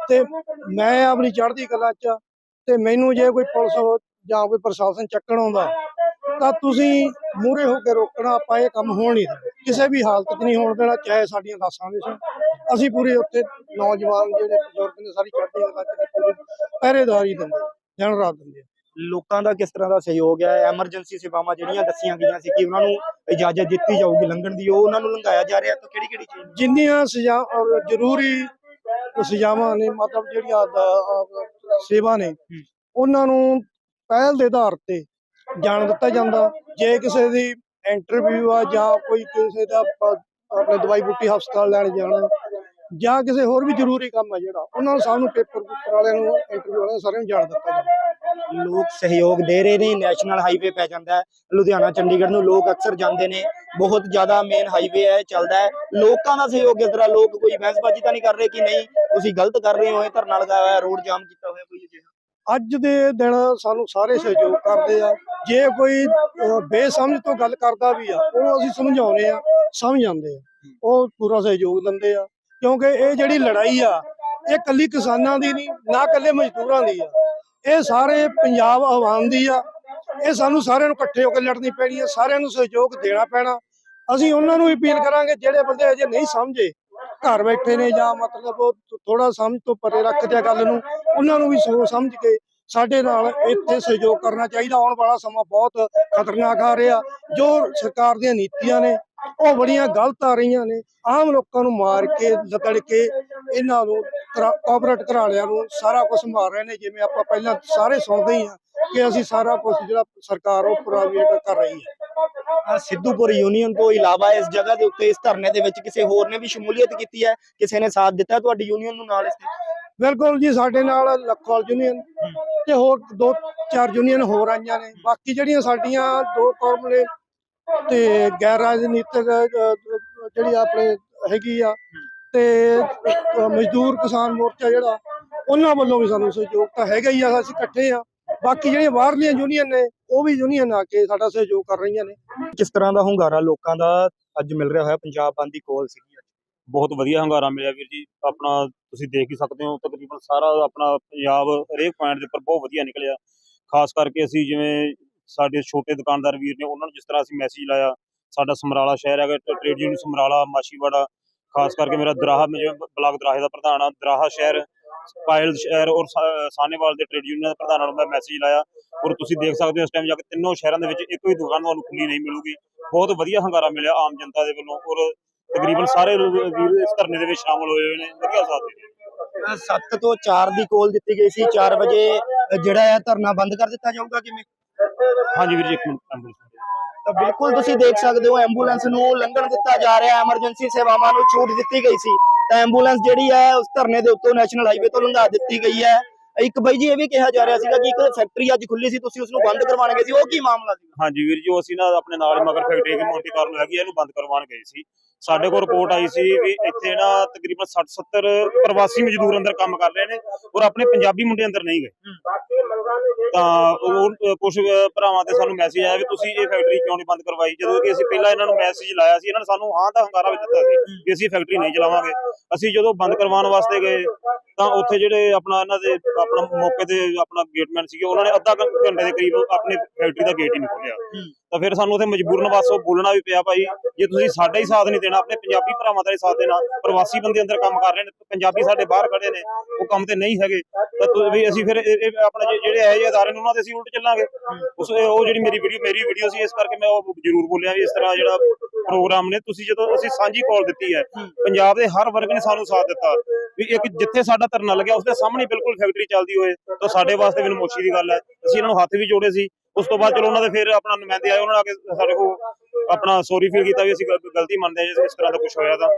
[SPEAKER 3] ਤੇ ਮੈਂ ਆਪਣੀ ਚੜ੍ਹਦੀ ਕਲਾ ਚ ਤੇ ਮੈਨੂੰ ਜੇ ਕੋਈ ਪੁਲਿਸ ਜਾਂ ਕੋਈ ਪ੍ਰਸ਼ਾਸਨ ਚੱਕਣ ਆਉਂਦਾ ਤਾਂ ਤੁਸੀਂ ਮੂਰੇ ਹੋ ਕੇ ਰੋਕਣਾ ਆਪਾਂ ਇਹ ਕੰਮ ਹੋਣ ਨਹੀਂ ਦੇਣਾ। ਕਿਸੇ ਵੀ ਹਾਲਤ 'ਚ ਨਹੀਂ ਹੋਣ ਦੇਣਾ ਚਾਹੇ ਸਾਡੀਆਂ ਲਾਸਾਂ ਦੇ ਸਨ। ਅਸੀਂ ਪੂਰੇ ਉੱਥੇ ਨੌਜਵਾਨ ਜਿਹੜੇ ਬਜ਼ੁਰਗ ਨੇ ਸਾਰੀ ਚੜ੍ਹਦੀ ਕਲਾ 'ਚ ਪਹਿਰੇਦਾਰੀ ਦਿੰਦੇ ਆ, ਦਿਨ ਰਾਤ ਦਿੰਦੇ
[SPEAKER 1] ਲੋਕਾਂ ਦਾ ਕਿਸ ਤਰ੍ਹਾਂ ਦਾ ਸਹਿਯੋਗ ਹੈ? ਐਮਰਜੈਂਸੀ ਸੇਵਾਵਾਂ ਜਿਹੜੀਆਂ ਦੱਸੀਆਂ ਗਈਆਂ ਸੀ ਕਿ ਉਹਨਾਂ ਨੂੰ ਇਜਾਜ਼ਤ ਦਿੱਤੀ ਜਾਊਗੀ ਲੰਘਣ ਦੀ ਉਹ ਉਹਨਾਂ ਨੂੰ ਲੰਘਾਇਆ ਜਾ ਰਿਹਾ ਤਾਂ ਕਿਹੜੀ ਕਿਹੜੀ ਚੀਜ਼?
[SPEAKER 3] ਜਿੰਨੀਆਂ ਸਜ਼ਾ ਔਰ ਜ਼ਰੂਰੀ ਸਜ਼ਾਵਾਂ ਨੇ ਮਤਲਬ ਜਿਹੜੀਆਂ ਸੇਵਾ ਨੇ ਉਹਨਾਂ ਨੂੰ ਪਹਿਲ ਦੇ ਆਧਾਰ ਤੇ ਜਾਣ ਦਿੱਤਾ ਜਾਂਦਾ। ਜੇ ਕਿਸੇ ਦੀ ਇੰਟਰਵਿਊ ਆ ਜਾਂ ਕੋਈ ਕਿਸੇ ਦਾ ਆਪਣੇ ਦਵਾਈ ਬੂਟੀ ਹਸਪਤਾਲ ਲੈਣ ਜਾਣਾ ਜਾਂ ਕਿਸੇ ਹੋਰ ਵੀ ਜ਼ਰੂਰੀ ਕੰਮ ਆ ਜਿਹੜਾ ਉਹਨਾਂ ਨੂੰ ਸਭ ਨੂੰ ਪੇਪਰ ਪੂਪਰ ਵਾਲਿਆਂ ਨੂੰ ਇੰਟਰਵਿਊ ਵਾਲਿਆਂ ਨੂੰ ਸਾਰਿਆਂ ਨੂੰ ਜਾਣ ਦਿੱਤਾ ਜਾਂਦਾ
[SPEAKER 1] ਲੋਕ ਸਹਿਯੋਗ ਦੇ ਰਹੇ ਨੇ ਨੈਸ਼ਨਲ ਹਾਈਵੇ ਪੈ ਜਾਂਦਾ ਹੈ ਲੁਧਿਆਣਾ ਚੰਡੀਗੜ੍ਹ ਨੂੰ ਲੋਕ ਅਕਸਰ ਜਾਂਦੇ ਨੇ ਬਹੁਤ ਜ਼ਿਆਦਾ ਮੇਨ ਹਾਈਵੇ ਹੈ ਚੱਲਦਾ ਹੈ। ਲੋਕਾਂ ਦਾ ਸਹਿਯੋਗ ਕਿਸ ਤਰ੍ਹਾਂ ਲੋਕ ਕੋਈ ਬਹਿਸਬਾਜ਼ੀ ਤਾਂ ਨਹੀਂ ਕਰ ਰਹੇ ਕਿ ਨਹੀਂ ਤੁਸੀਂ ਗਲਤ ਕਰ ਰਹੇ ਹੋ ਇਹ ਧਰਨਾ ਲਗਾਇਆ ਹੋਇਆ ਰੋਡ ਜਾਮ ਕੀਤਾ ਹੋਇਆ ਕੋਈ ਅਜਿਹਾ?
[SPEAKER 3] ਅੱਜ ਦੇ ਦਿਨ ਸਾਨੂੰ ਸਾਰੇ ਸਹਿਯੋਗ ਕਰਦੇ ਆ ਜੇ ਕੋਈ ਬੇਸਮਝ ਤੋਂ ਗੱਲ ਕਰਦਾ ਵੀ ਆ ਉਹਨੂੰ ਅਸੀਂ ਸਮਝਾਉਨੇ ਆ ਸਮਝ ਜਾਂਦੇ ਆ। ਉਹ ਪੂਰਾ ਸਹਿਯੋਗ ਦਿੰਦੇ ਆ। ਕਿਉਂਕਿ ਇਹ ਜਿਹੜੀ ਲੜਾਈ ਆ, ਇਹ ਕੱਲੀ ਕਿਸਾਨਾਂ ਦੀ ਨਹੀਂ, ਨਾ ਕੱਲੇ ਮਜ਼ਦੂਰਾਂ ਦੀ ਆ। ਇਹ ਸਾਰੇ ਪੰਜਾਬ ਆਵਾਮ ਦੀ ਆ। ਇਹ ਸਾਨੂੰ ਸਾਰਿਆਂ ਨੂੰ ਇਕੱਠੇ ਹੋ ਕੇ ਲੜਨੀ ਪੈਣੀ ਆ, ਸਾਰਿਆਂ ਨੂੰ ਸਹਿਯੋਗ ਦੇਣਾ ਪੈਣਾ। ਅਸੀਂ ਉਹਨਾਂ ਨੂੰ ਅਪੀਲ ਕਰਾਂਗੇ, ਜਿਹੜੇ ਬੰਦੇ ਅਜੇ ਨਹੀਂ ਸਮਝੇ, ਘਰ ਬੈਠੇ ਨੇ ਜਾਂ ਮਤਲਬ ਉਹ ਥੋੜਾ ਸਮਝ ਤੋਂ ਪਰੇ ਰੱਖਦੇ ਆ ਗੱਲ ਨੂੰ, ਉਹਨਾਂ ਨੂੰ ਵੀ ਸੋਚ ਸਮਝ ਕੇ ਸਾਡੇ ਨਾਲ ਇੱਥੇ ਸਹਿਯੋਗ ਕਰਨਾ ਚਾਹੀਦਾ ਆਉਣ ਵਾਲਾ ਸਮਾਂ ਬਹੁਤ ਖਤਰਨਾਕ ਆ ਰਿਹਾ। ਜੋ ਸਰਕਾਰ ਦੀਆਂ ਨੀਤੀਆਂ ਨੇ ਉਹ ਬੜੀਆਂ ਗਲਤ ਆ ਰਹੀਆਂ ਨੇ। ਆਮ ਲੋਕਾਂ ਨੂੰ ਮਾਰ ਕੇ ਲਤੜ ਕੇ ਇਹਨਾਂ ਨੂੰ ਕਾਰਪੋਰੇਟ ਘਰਾਣਿਆਂ ਨੂੰ ਸਾਰਾ ਕੁਝ ਮਾਰ ਰਹੇ ਨੇ ਜਿਵੇਂ ਆਪਾਂ ਪਹਿਲਾਂ ਸਾਰੇ ਸੁਣਦੇ ਹੀ ਆ ਕਿ ਅਸੀਂ ਸਾਰਾ ਕੁਝ ਜਿਹੜਾ ਸਰਕਾਰ ਉਹ ਪ੍ਰਾਈਵੇਟ ਕਰ ਰਹੀ ਹੈ।
[SPEAKER 1] ਅ, ਸਿੱਧੂਪੁਰ ਯੂਨੀਅਨ ਤੋਂ ਇਲਾਵਾ ਇਸ ਜਗ੍ਹਾ ਦੇ ਉੱਤੇ ਇਸ ਧਰਨੇ ਦੇ ਵਿੱਚ ਕਿਸੇ ਹੋਰ ਨੇ ਵੀ ਸ਼ਮੂਲੀਅਤ ਕੀਤੀ ਹੈ? ਕਿਸੇ ਨੇ ਸਾਥ ਦਿੱਤਾ ਤੁਹਾਡੀ ਯੂਨੀਅਨ ਨੂੰ ਨਾਲ ਇਸ
[SPEAKER 3] ਬਿਲਕੁਲ ਜੀ, ਸਾਡੇ ਨਾਲ ਲੱਖੋਵਾਲ ਯੂਨੀਅਨ ਤੇ ਹੋਰ ਦੋ ਚਾਰ ਯੂਨੀਅਨ ਹੋਰ ਆਈਆਂ ਨੇ। ਬਾਕੀ ਜਿਹੜੀਆਂ ਸਾਡੀਆਂ ਦੋ ਕੌਮ ਨੇ ਤੇ ਗੈਰ ਰਾਜਨੀਤਿਕ ਜਿਹੜੀ ਆਪਣੇ ਹੈਗੀ ਆ ਤੇ ਮਜ਼ਦੂਰ ਕਿਸਾਨ ਮੋਰਚਾ ਜਿਹੜਾ, ਉਹਨਾਂ ਵੱਲੋਂ ਵੀ ਸਾਨੂੰ ਸਹਿਯੋਗ ਤਾਂ ਹੈਗਾ ਹੀ ਆ, ਅਸੀਂ ਇਕੱਠੇ ਆ। ਬਾਕੀ ਜਿਹੜੀਆਂ ਬਾਹਰਲੀਆਂ ਯੂਨੀਅਨ ਨੇ, ਉਹ ਵੀ ਯੂਨੀਅਨ ਆ ਕੇ ਸਾਡਾ ਸਹਿਯੋਗ ਕਰ ਰਹੀਆਂ ਨੇ।
[SPEAKER 1] ਕਿਸ ਤਰ੍ਹਾਂ ਦਾ ਹੁੰਗਾਰਾ ਲੋਕਾਂ ਦਾ ਅੱਜ ਮਿਲ ਰਿਹਾ ਹੋਇਆ, ਪੰਜਾਬ ਬੰਦ ਦੀ ਕੋਲ ਸੀਗੀ
[SPEAKER 4] ਬਹੁਤ ਵਧੀਆ ਹੰਗਾਰਾ ਮਿਲਿਆ ਵੀਰ ਜੀ। ਆਪਣਾ ਤੁਸੀਂ ਦੇਖ ਹੀ ਸਕਦੇ ਹੋ, ਤਕਰੀਬਨ ਸਾਰਾ ਆਪਣਾ ਪੰਜਾਬ ਹਰੇਕ ਪੁਆਇੰਟ ਦੇ ਉੱਪਰ ਬਹੁਤ ਵਧੀਆ ਨਿਕਲਿਆ। ਖਾਸ ਕਰਕੇ ਅਸੀਂ ਜਿਵੇਂ ਸਾਡੇ ਛੋਟੇ ਦੁਕਾਨਦਾਰ ਵੀਰ ਨੇ, ਉਹਨਾਂ ਨੂੰ ਜਿਸ ਤਰ੍ਹਾਂ ਅਸੀਂ ਮੈਸੇਜ ਲਾਇਆ, ਸਾਡਾ ਸਮਰਾਲਾ ਸ਼ਹਿਰ ਹੈਗਾ ਟ੍ਰੇਡ ਯੂਨੀਅਨ ਸਮਰਾਲਾ ਮਾਸ਼ੀਵਾੜਾ ਖਾਸ ਕਰਕੇ ਮੇਰਾ ਦਰਾਹਾ ਜਿਵੇਂ ਬਲਾਕ ਦਰਾਹੇ ਦਾ ਪ੍ਰਧਾਨ ਆ ਦਰਾਹਾ ਸ਼ਹਿਰ ਪਾਇਲ ਸ਼ਹਿਰ ਔਰ ਸਾਨੇਵਾਲ ਦੇ ਟ੍ਰੇਡ ਯੂਨੀਅਨ ਦੇ ਪ੍ਰਧਾਨਾਂ ਨੂੰ ਮੈਂ ਮੈਸੇਜ ਲਾਇਆ। ਔਰ ਤੁਸੀਂ ਦੇਖ ਸਕਦੇ ਹੋ ਇਸ ਟਾਈਮ ਜਾ ਕੇ ਤਿੰਨੋਂ ਸ਼ਹਿਰਾਂ ਦੇ ਵਿੱਚ ਇੱਕੋ ਹੀ ਦੁਕਾਨ ਤੁਹਾਨੂੰ ਖੁੱਲੀ ਨਹੀਂ ਮਿਲੂਗੀ। ਬਹੁਤ ਵਧੀਆ ਹੰਗਾਰਾ ਮਿਲਿਆ ਆਮ ਜਨਤਾ ਦੇ ਵੱਲੋਂ ਔਰ ਤਕਰੀਬਨ ਸਾਰੇ ਲੋਕ ਵੀਰ ਇਸ ਧਰਨੇ ਦੇ ਵਿੱਚ ਸ਼ਾਮਲ ਹੋਏ ਹੋਏ ਨੇ। ਵਧੀਆ ਸਾਥ ਦੇ ਰਹੇ ਨੇ।
[SPEAKER 1] ਅ, ਸੱਤ ਤੋਂ 4 ਦੀ ਕੋਲ ਦਿੱਤੀ ਗਈ ਸੀ। 4 ਵਜੇ ਜਿਹੜਾ ਹੈ ਧਰਨਾ ਬੰਦ ਕਰ ਦਿੱਤਾ ਜਾਊਗਾ ਕਿਵੇਂ?
[SPEAKER 4] ਹਾਂਜੀ ਵੀਰ ਜੀ ਇੱਕ ਮਿੰਟ ਐਂਬੂਲੈਂਸ
[SPEAKER 1] ਤਾਂ ਬਿਲਕੁਲ ਤੁਸੀਂ ਦੇਖ ਸਕਦੇ ਹੋ ਐਂਬੂਲੈਂਸ ਨੂੰ ਲੰਘਣ ਦਿੱਤਾ ਜਾ ਰਿਹਾ। ਹੈ ਐਮਰਜੈਂਸੀ ਸੇਵਾਵਾਂ ਨੂੰ ਛੂਟ ਦਿੱਤੀ ਗਈ ਸੀ। ਤਾਂ ਐਂਬੂਲੈਂਸ ਜਿਹੜੀ ਹੈ ਉਸ ਧਰਨੇ ਦੇ ਉੱਤੋਂ ਨੈਸ਼ਨਲ ਹਾਈਵੇ ਤੋਂ ਲੰਘਾ ਦਿੱਤੀ ਗਈ ਹੈ। ਇੱਕ ਬਾਈ ਜੀ ਇਹ ਵੀ ਕਿਹਾ ਜਾ ਰਿਹਾ ਸੀਗਾ ਕਿ ਇੱਕ ਫੈਕਟਰੀ ਅੱਜ ਖੁੱਲੀ ਸੀ ਤੁਸੀਂ ਉਸ ਨੂੰ ਬੰਦ ਕਰਵਾਉਣ ਗਏ ਸੀ ਉਹ ਕੀ ਮਾਮਲਾ ਸੀ
[SPEAKER 4] ਹਾਂਜੀ ਵੀਰ ਜੀ ਅਸੀਂ ਨਾ ਆਪਣੇ ਨਾਲ ਮਗਰ ਫੈਕਟਰੀ ਦੀ ਮੋਟੀ ਕਾਰਨ ਹੈਗੀ ਇਹਨੂੰ ਬੰਦ ਕਰਵਾਉਣ ਗਏ ਸੀ। ਸਾਡੇ ਕੋਲ ਰਿਪੋਰਟ ਆਈ ਸੀ ਵੀ ਇੱਥੇ ਨਾ ਤਕਰੀਬਨ 60 70 ਪ੍ਰਵਾਸੀ ਮਜ਼ਦੂਰ ਅੰਦਰ ਕੰਮ ਕਰ ਰਹੇ ਨੇ ਔਰ ਆਪਣੇ ਪੰਜਾਬੀ ਮੁੰਡੇ ਅੰਦਰ ਨਹੀਂ ਗਏ। ਤਾਂ ਉਹ ਕੁਝ ਭਰਾਵਾਂ ਤੇ ਸਾਨੂੰ ਮੈਸੇਜ ਆਇਆ ਵੀ ਤੁਸੀਂ ਇਹ ਫੈਕਟਰੀ ਕਿਉਂ ਨਹੀਂ ਬੰਦ ਕਰਵਾਈ? ਜਦੋਂ ਕਿ ਅਸੀਂ ਪਹਿਲਾਂ ਇਹਨਾਂ ਨੂੰ ਮੈਸੇਜ ਲਾਇਆ ਸੀ ਇਹਨਾਂ ਨੇ ਸਾਨੂੰ ਹਾਂ ਦਾ ਹੰਗਾਰਾ ਵੀ ਦਿੱਤਾ ਸੀ ਕਿ ਅਸੀਂ ਫੈਕਟਰੀ ਨਹੀਂ ਚਲਾਵਾਂਗੇ। ਅਸੀਂ ਜਦੋਂ ਬੰਦ ਕਰਵਾਉਣ ਵਾਸਤੇ ਗਏ ਤਾਂ ਉੱਥੇ ਜਿਹੜੇ ਆਪਣਾ ਇਹਨਾਂ ਦੇ ਆਪਣਾ ਮੌਕੇ ਤੇ ਆਪਣਾ ਗੇਟਮੈਨ ਸੀਗੇ ਉਹਨਾਂ ਨੇ ਅੱਧਾ ਘੰਟੇ ਦੇ ਕਰੀਬ ਆਪਣੀ ਫੈਕਟਰੀ ਦਾ ਗੇਟ ਹੀ ਨਹੀਂ ਖੋਲਿਆ ਤਾਂ ਫਿਰ ਸਾਨੂੰ ਉੱਥੇ ਮਜਬੂਰਨ ਵਾਸੋਂ ਬੋਲਣਾ ਵੀ ਪਿਆ ਭਾਈ ਜੇ ਤੁਸੀਂ ਸਾਡਾ ਹੀ ਸਾਥ ਨਹੀਂ ਦੇਣਾ ਆਪਣੇ ਪੰਜਾਬੀ ਭਰਾਵਾਂ ਦਾ ਹੀ ਸਾਥ ਦੇਣਾ ਪ੍ਰਵਾਸੀ ਬੰਦੇ ਅੰਦਰ ਕੰਮ ਕਰ ਰਹੇ ਨੇ ਪੰਜਾਬੀ ਸਾਡੇ ਬਾਹਰ ਖੜੇ ਨੇ ਉਹ ਕੰਮ ਤੇ ਨਹੀਂ ਹੈਗੇ ਤਾਂ ਵੀ ਅਸੀਂ ਫਿਰ ਆਪਣਾ ਜੇ- ਜਿਹੜੇ ਇਹੋ ਜਿਹੇ ਅਦਾਰੇ ਨੇ ਉਹਨਾਂ ਤੇ ਅਸੀਂ ਉਲਟ ਚੱਲਾਂਗੇ। ਉਸ ਉਹ ਜਿਹੜੀ ਮੇਰੀ ਵੀਡੀਓ ਮੇਰੀ ਵੀਡੀਓ ਸੀ ਇਸ ਕਰਕੇ ਮੈਂ ਉਹ ਜ਼ਰੂਰ ਬੋਲਿਆ ਵੀ ਇਸ ਤਰ੍ਹਾਂ ਜਿਹੜਾ ਪ੍ਰੋਗਰਾਮ ਨੇ, ਤੁਸੀਂ ਜਦੋਂ ਅਸੀਂ ਸਾਂਝੀ ਕਾਲ ਦਿੱਤੀ ਹੈ, ਪੰਜਾਬ ਦੇ ਹਰ ਵਰਗ ਨੇ ਸਾਨੂੰ ਸਾਥ ਦਿੱਤਾ ਵੀ ਇੱਕ ਜਿੱਥੇ ਸਾਡਾ ਧਰਨਾ ਲੱਗਿਆ ਉਸ ਦੇ ਸਾਹਮਣੇ ਬਿਲਕੁਲ ਫੈਕਟਰੀ ਚੱਲਦੀ ਹੋਏ, ਤਾਂ ਸਾਡੇ ਵਾਸਤੇ ਵੀ ਦੀ ਗੱਲ ਹੈ। ਅਸੀਂ ਇਹਨਾਂ ਨੂੰ ਹੱਥ ਵੀ ਜੋੜੇ ਸੀ। ਉਸ ਤੋਂ ਬਾਅਦ ਚਲੋ ਉਹਨਾਂ ਦੇ ਫਿਰ ਆਪਣਾ ਨੁਮਾਇੰਦੇ ਆਏ, ਉਹਨਾਂ ਨੇ ਆ ਕੇ ਸਾਡੇ ਕੋਲ ਆਪਣਾ ਸੌਰੀ ਫੀਲ ਕੀਤਾ ਵੀ ਅਸੀਂ ਗਲਤੀ ਮੰਨਦੇ ਹਾਂ, ਜੇ ਇਸ ਤਰ੍ਹਾਂ ਦਾ ਕੁਝ ਹੋਇਆ ਤਾਂ।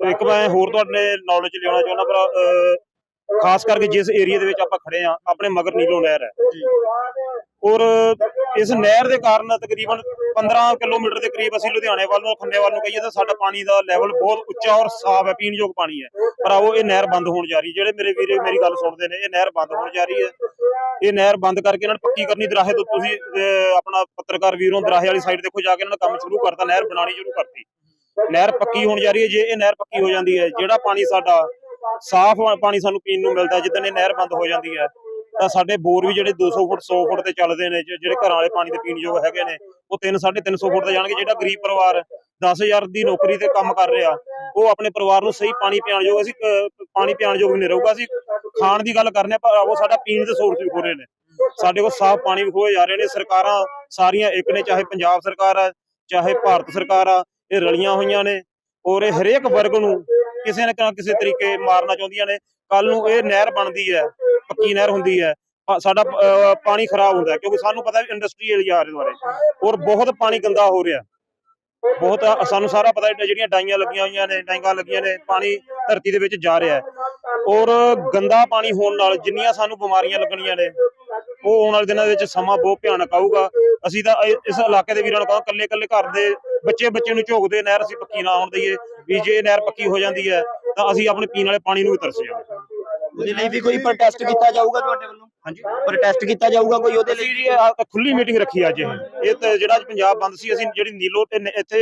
[SPEAKER 4] ਇੱਕ ਮੈਂ ਹੋਰ ਤੁਹਾਡੇ ਨੌਲੇਜ ਲਿਆਉਣਾ ਚਾਹੁੰਦਾ ਪਰ ਖਾਸ ਕਰਕੇ ਜਿਸ ਏਰੀਆ ਦੇ ਵਿੱਚ ਆਪਾਂ ਖੜੇ ਆ ਆਪਣੇ ਮਗਰ ਨੀਲੋ ਨਹਿਰ ਹੈ। ਔਰ ਇਸ ਨਹਿਰ ਦੇ ਕਾਰਨ ਤਕਰੀਬਨ 15 ਕਿਲੋਮੀਟਰ ਦੇ ਕਰੀਬ ਅਸੀਂ ਲੁਧਿਆਣੇ ਵੱਲ ਨੂੰ, ਖੰਨੇ ਵੱਲ ਨੂੰ ਕਹੀਏ ਤਾਂ ਸਾਡਾ ਪਾਣੀ ਦਾ ਲੈਵਲ ਬਹੁਤ ਉੱਚਾ ਔਰ ਸਾਫ਼ ਹੈ, ਪੀਣਯੋਗ ਪਾਣੀ ਹੈ। ਪਰ ਇਹ ਨਹਿਰ ਬੰਦ ਹੋਣ ਜਾ ਰਹੀ ਜਿਹੜੇ ਮੇਰੇ ਵੀਰੇ ਮੇਰੀ ਗੱਲ ਸੁਣਦੇ ਨੇ, ਇਹ ਨਹਿਰ ਬੰਦ ਹੋਣ ਜਾ ਰਹੀ ਹੈ। ਇਹ ਨਹਿਰ ਬੰਦ ਕਰਕੇ ਇਹਨਾਂ ਨੂੰ ਪੱਕੀ ਕਰਨੀ, ਦਰਾਹੇ ਤੋਂ ਤੁਸੀਂ ਆਪਣਾ ਪੱਤਰਕਾਰ ਵੀਰੋਂ ਦਰਾਹੇ ਵਾਲੀ ਸਾਈਡ ਦੇਖੋ, ਜਾ ਕੇ ਇਹਨਾਂ ਨੇ ਕੰਮ ਸ਼ੁਰੂ ਕਰਤਾ, ਨਹਿਰ ਬਣਾਉਣੀ ਸ਼ੁਰੂ ਕਰਤੀ। ਨਹਿਰ ਪੱਕੀ ਹੋਣ ਜਾ ਰਹੀ ਹੈ। ਜੇ ਇਹ ਨਹਿਰ ਪੱਕੀ ਹੋ ਜਾਂਦੀ ਹੈ, ਜਿਹੜਾ ਪਾਣੀ ਸਾਡਾ ਸਾਫ਼ ਪਾਣੀ ਸਾਨੂੰ ਪੀਣ ਨੂੰ ਮਿਲਦਾ, ਜਿੱਦਣ ਇਹ ਨਹਿਰ ਬੰਦ ਹੋ ਜਾਂਦੀ ਹੈ ਤਾਂ ਸਾਡੇ ਬੋਰ ਵੀ ਜਿਹੜੇ 200 ਫੁੱਟ 100 ਫੁੱਟ ਤੇ ਚੱਲਦੇ ਨੇ, ਜਿਹੜੇ ਘਰਾਂ ਵਾਲੇ ਪਾਣੀ ਦੇ ਪੀਣ ਯੋਗ ਹੈਗੇ ਨੇ, ਉਹ 3 350 ਫੁੱਟ ਤੇ ਜਾਣਗੇ, ਜਿਹੜਾ ਗਰੀਬ ਪਰਿਵਾਰ 10000 ਦੀ ਨੌਕਰੀ ਤੇ ਕੰਮ ਕਰ ਰਿਹਾ, ਉਹ ਆਪਣੇ ਪਰਿਵਾਰ ਨੂੰ ਸਹੀ ਪਾਣੀ ਪਿਆਉਣ ਯੋਗ, ਅਸੀਂ ਪਾਣੀ ਪਿਆਉਣ ਯੋਗ ਨਹੀਂ ਰਹੂਗਾ, ਅਸੀਂ ਖਾਣ ਦੀ ਗੱਲ ਕਰਨੇ ਪਰ ਉਹ ਸਾਡਾ ਪੀਣ ਦੇ ਸੋਰਸ ਵੀ ਖੋ ਰਹੇ ਨੇ। ਸਾਡੇ ਕੋਲ ਸਾਫ਼ ਪਾਣੀ ਵੀ ਖੋਏ ਜਾ ਰਹੇ ਨੇ, ਸਰਕਾਰਾਂ ਸਾਰੀਆਂ ਇੱਕ ਨੇ, ਚਾਹੇ ਪੰਜਾਬ ਸਰਕਾਰ ਆ, ਚਾਹੇ ਭਾਰਤ ਸਰਕਾਰ ਆ, ਇਹ ਰਲੀਆਂ ਹੋਈਆਂ ਨੇ, ਔਰ ਇਹ ਹਰੇਕ ਵਰਗ ਨੂੰ ਕਿਸੇ ਨਾ ਕਿਸੇ ਤਰੀਕੇ ਮਾਰਨਾ ਚਾਹੁੰਦੀਆਂ ਨੇ। ਕੱਲ ਨੂੰ ਇਹ ਨਹਿਰ ਬਣਦੀ ਹੈ ਪੱਕੀ ਨਹਿਰ ਹੁੰਦੀ ਹੈ ਸਾਡਾ ਪਾਣੀ ਖਰਾਬ ਹੁੰਦਾ ਕਿਉਂਕਿ ਸਾਨੂੰ ਪਤਾ ਵੀ ਇੰਡਸਟਰੀ ਏਰੀਆ ਆ ਰਹੇ ਦੁਆਰੇ ਔਰ ਬਹੁਤ ਪਾਣੀ ਗੰਦਾ ਹੋ ਰਿਹਾ। ਬਹੁਤ ਸਾਨੂੰ ਸਾਰਾ ਪਤਾ ਜਿਹੜੀਆਂ ਡਾਈਆਂ ਲੱਗੀਆਂ ਹੋਈਆਂ ਨੇ, ਡਾਈਆਂ ਲੱਗੀਆਂ ਨੇ, ਪਾਣੀ ਧਰਤੀ ਦੇ ਵਿੱਚ ਜਾ ਰਿਹਾ ਹੈ। ਔਰ ਗੰਦਾ ਪਾਣੀ ਹੋਣ ਨਾਲ ਜਿੰਨੀਆਂ ਸਾਨੂੰ ਬਿਮਾਰੀਆਂ ਲੱਗਣੀਆਂ ਨੇ, ਉਹ ਆਉਣ ਵਾਲੇ ਦਿਨਾਂ ਦੇ ਵਿੱਚ ਸਮਾਂ ਬਹੁਤ ਭਿਆਨਕ ਆਊਗਾ। ਅਸੀਂ ਤਾਂ ਇਹ- ਇਸ ਇਲਾਕੇ ਦੇ ਵੀਰਾਂ ਨੂੰ ਕਹਾਂ ਕੱਲੇ ਕੱਲੇ ਘਰ ਦੇ ਬੱਚੇ ਬੱਚੇ ਨੂੰ ਝੋਕਦੇ ਨਹਿਰ ਅਸੀਂ ਪੱਕੀ ਨਾ ਆਉਣ ਦਈਏ ਵੀ ਜੇ ਨਹਿਰ ਪੱਕੀ ਹੋ ਜਾਂਦੀ ਹੈ, ਤਾਂ ਅਸੀਂ ਆਪਣੇ ਪੀਣ ਵਾਲੇ ਪਾਣੀ ਨੂੰ ਵੀ ਤਰਸ ਜਾਵਾਂਗੇ
[SPEAKER 1] ਉਹਦੇ ਲਈ ਵੀ ਕੋਈ ਪ੍ਰੋਟੈਸਟ ਕੀਤਾ ਜਾਊਗਾ ਤੁਹਾਡੇ ਵੱਲੋਂ? ਹਾਂਜੀ ਪ੍ਰੋਟੈਸਟ ਕੀਤਾ ਜਾਊਗਾ ਕੋਈ ਉਹਦੇ ਲਈ?
[SPEAKER 4] ਜੀ ਖੁੱਲੀ ਮੀਟਿੰਗ ਰੱਖੀ ਅੱਜ ਇਹ। ਇਹ ਤੇ ਜਿਹੜਾ ਅੱਜ ਪੰਜਾਬ ਬੰਦ ਸੀ ਅਸੀਂ ਜਿਹੜੀ ਨੀਲੋ ਤੇ ਇੱਥੇ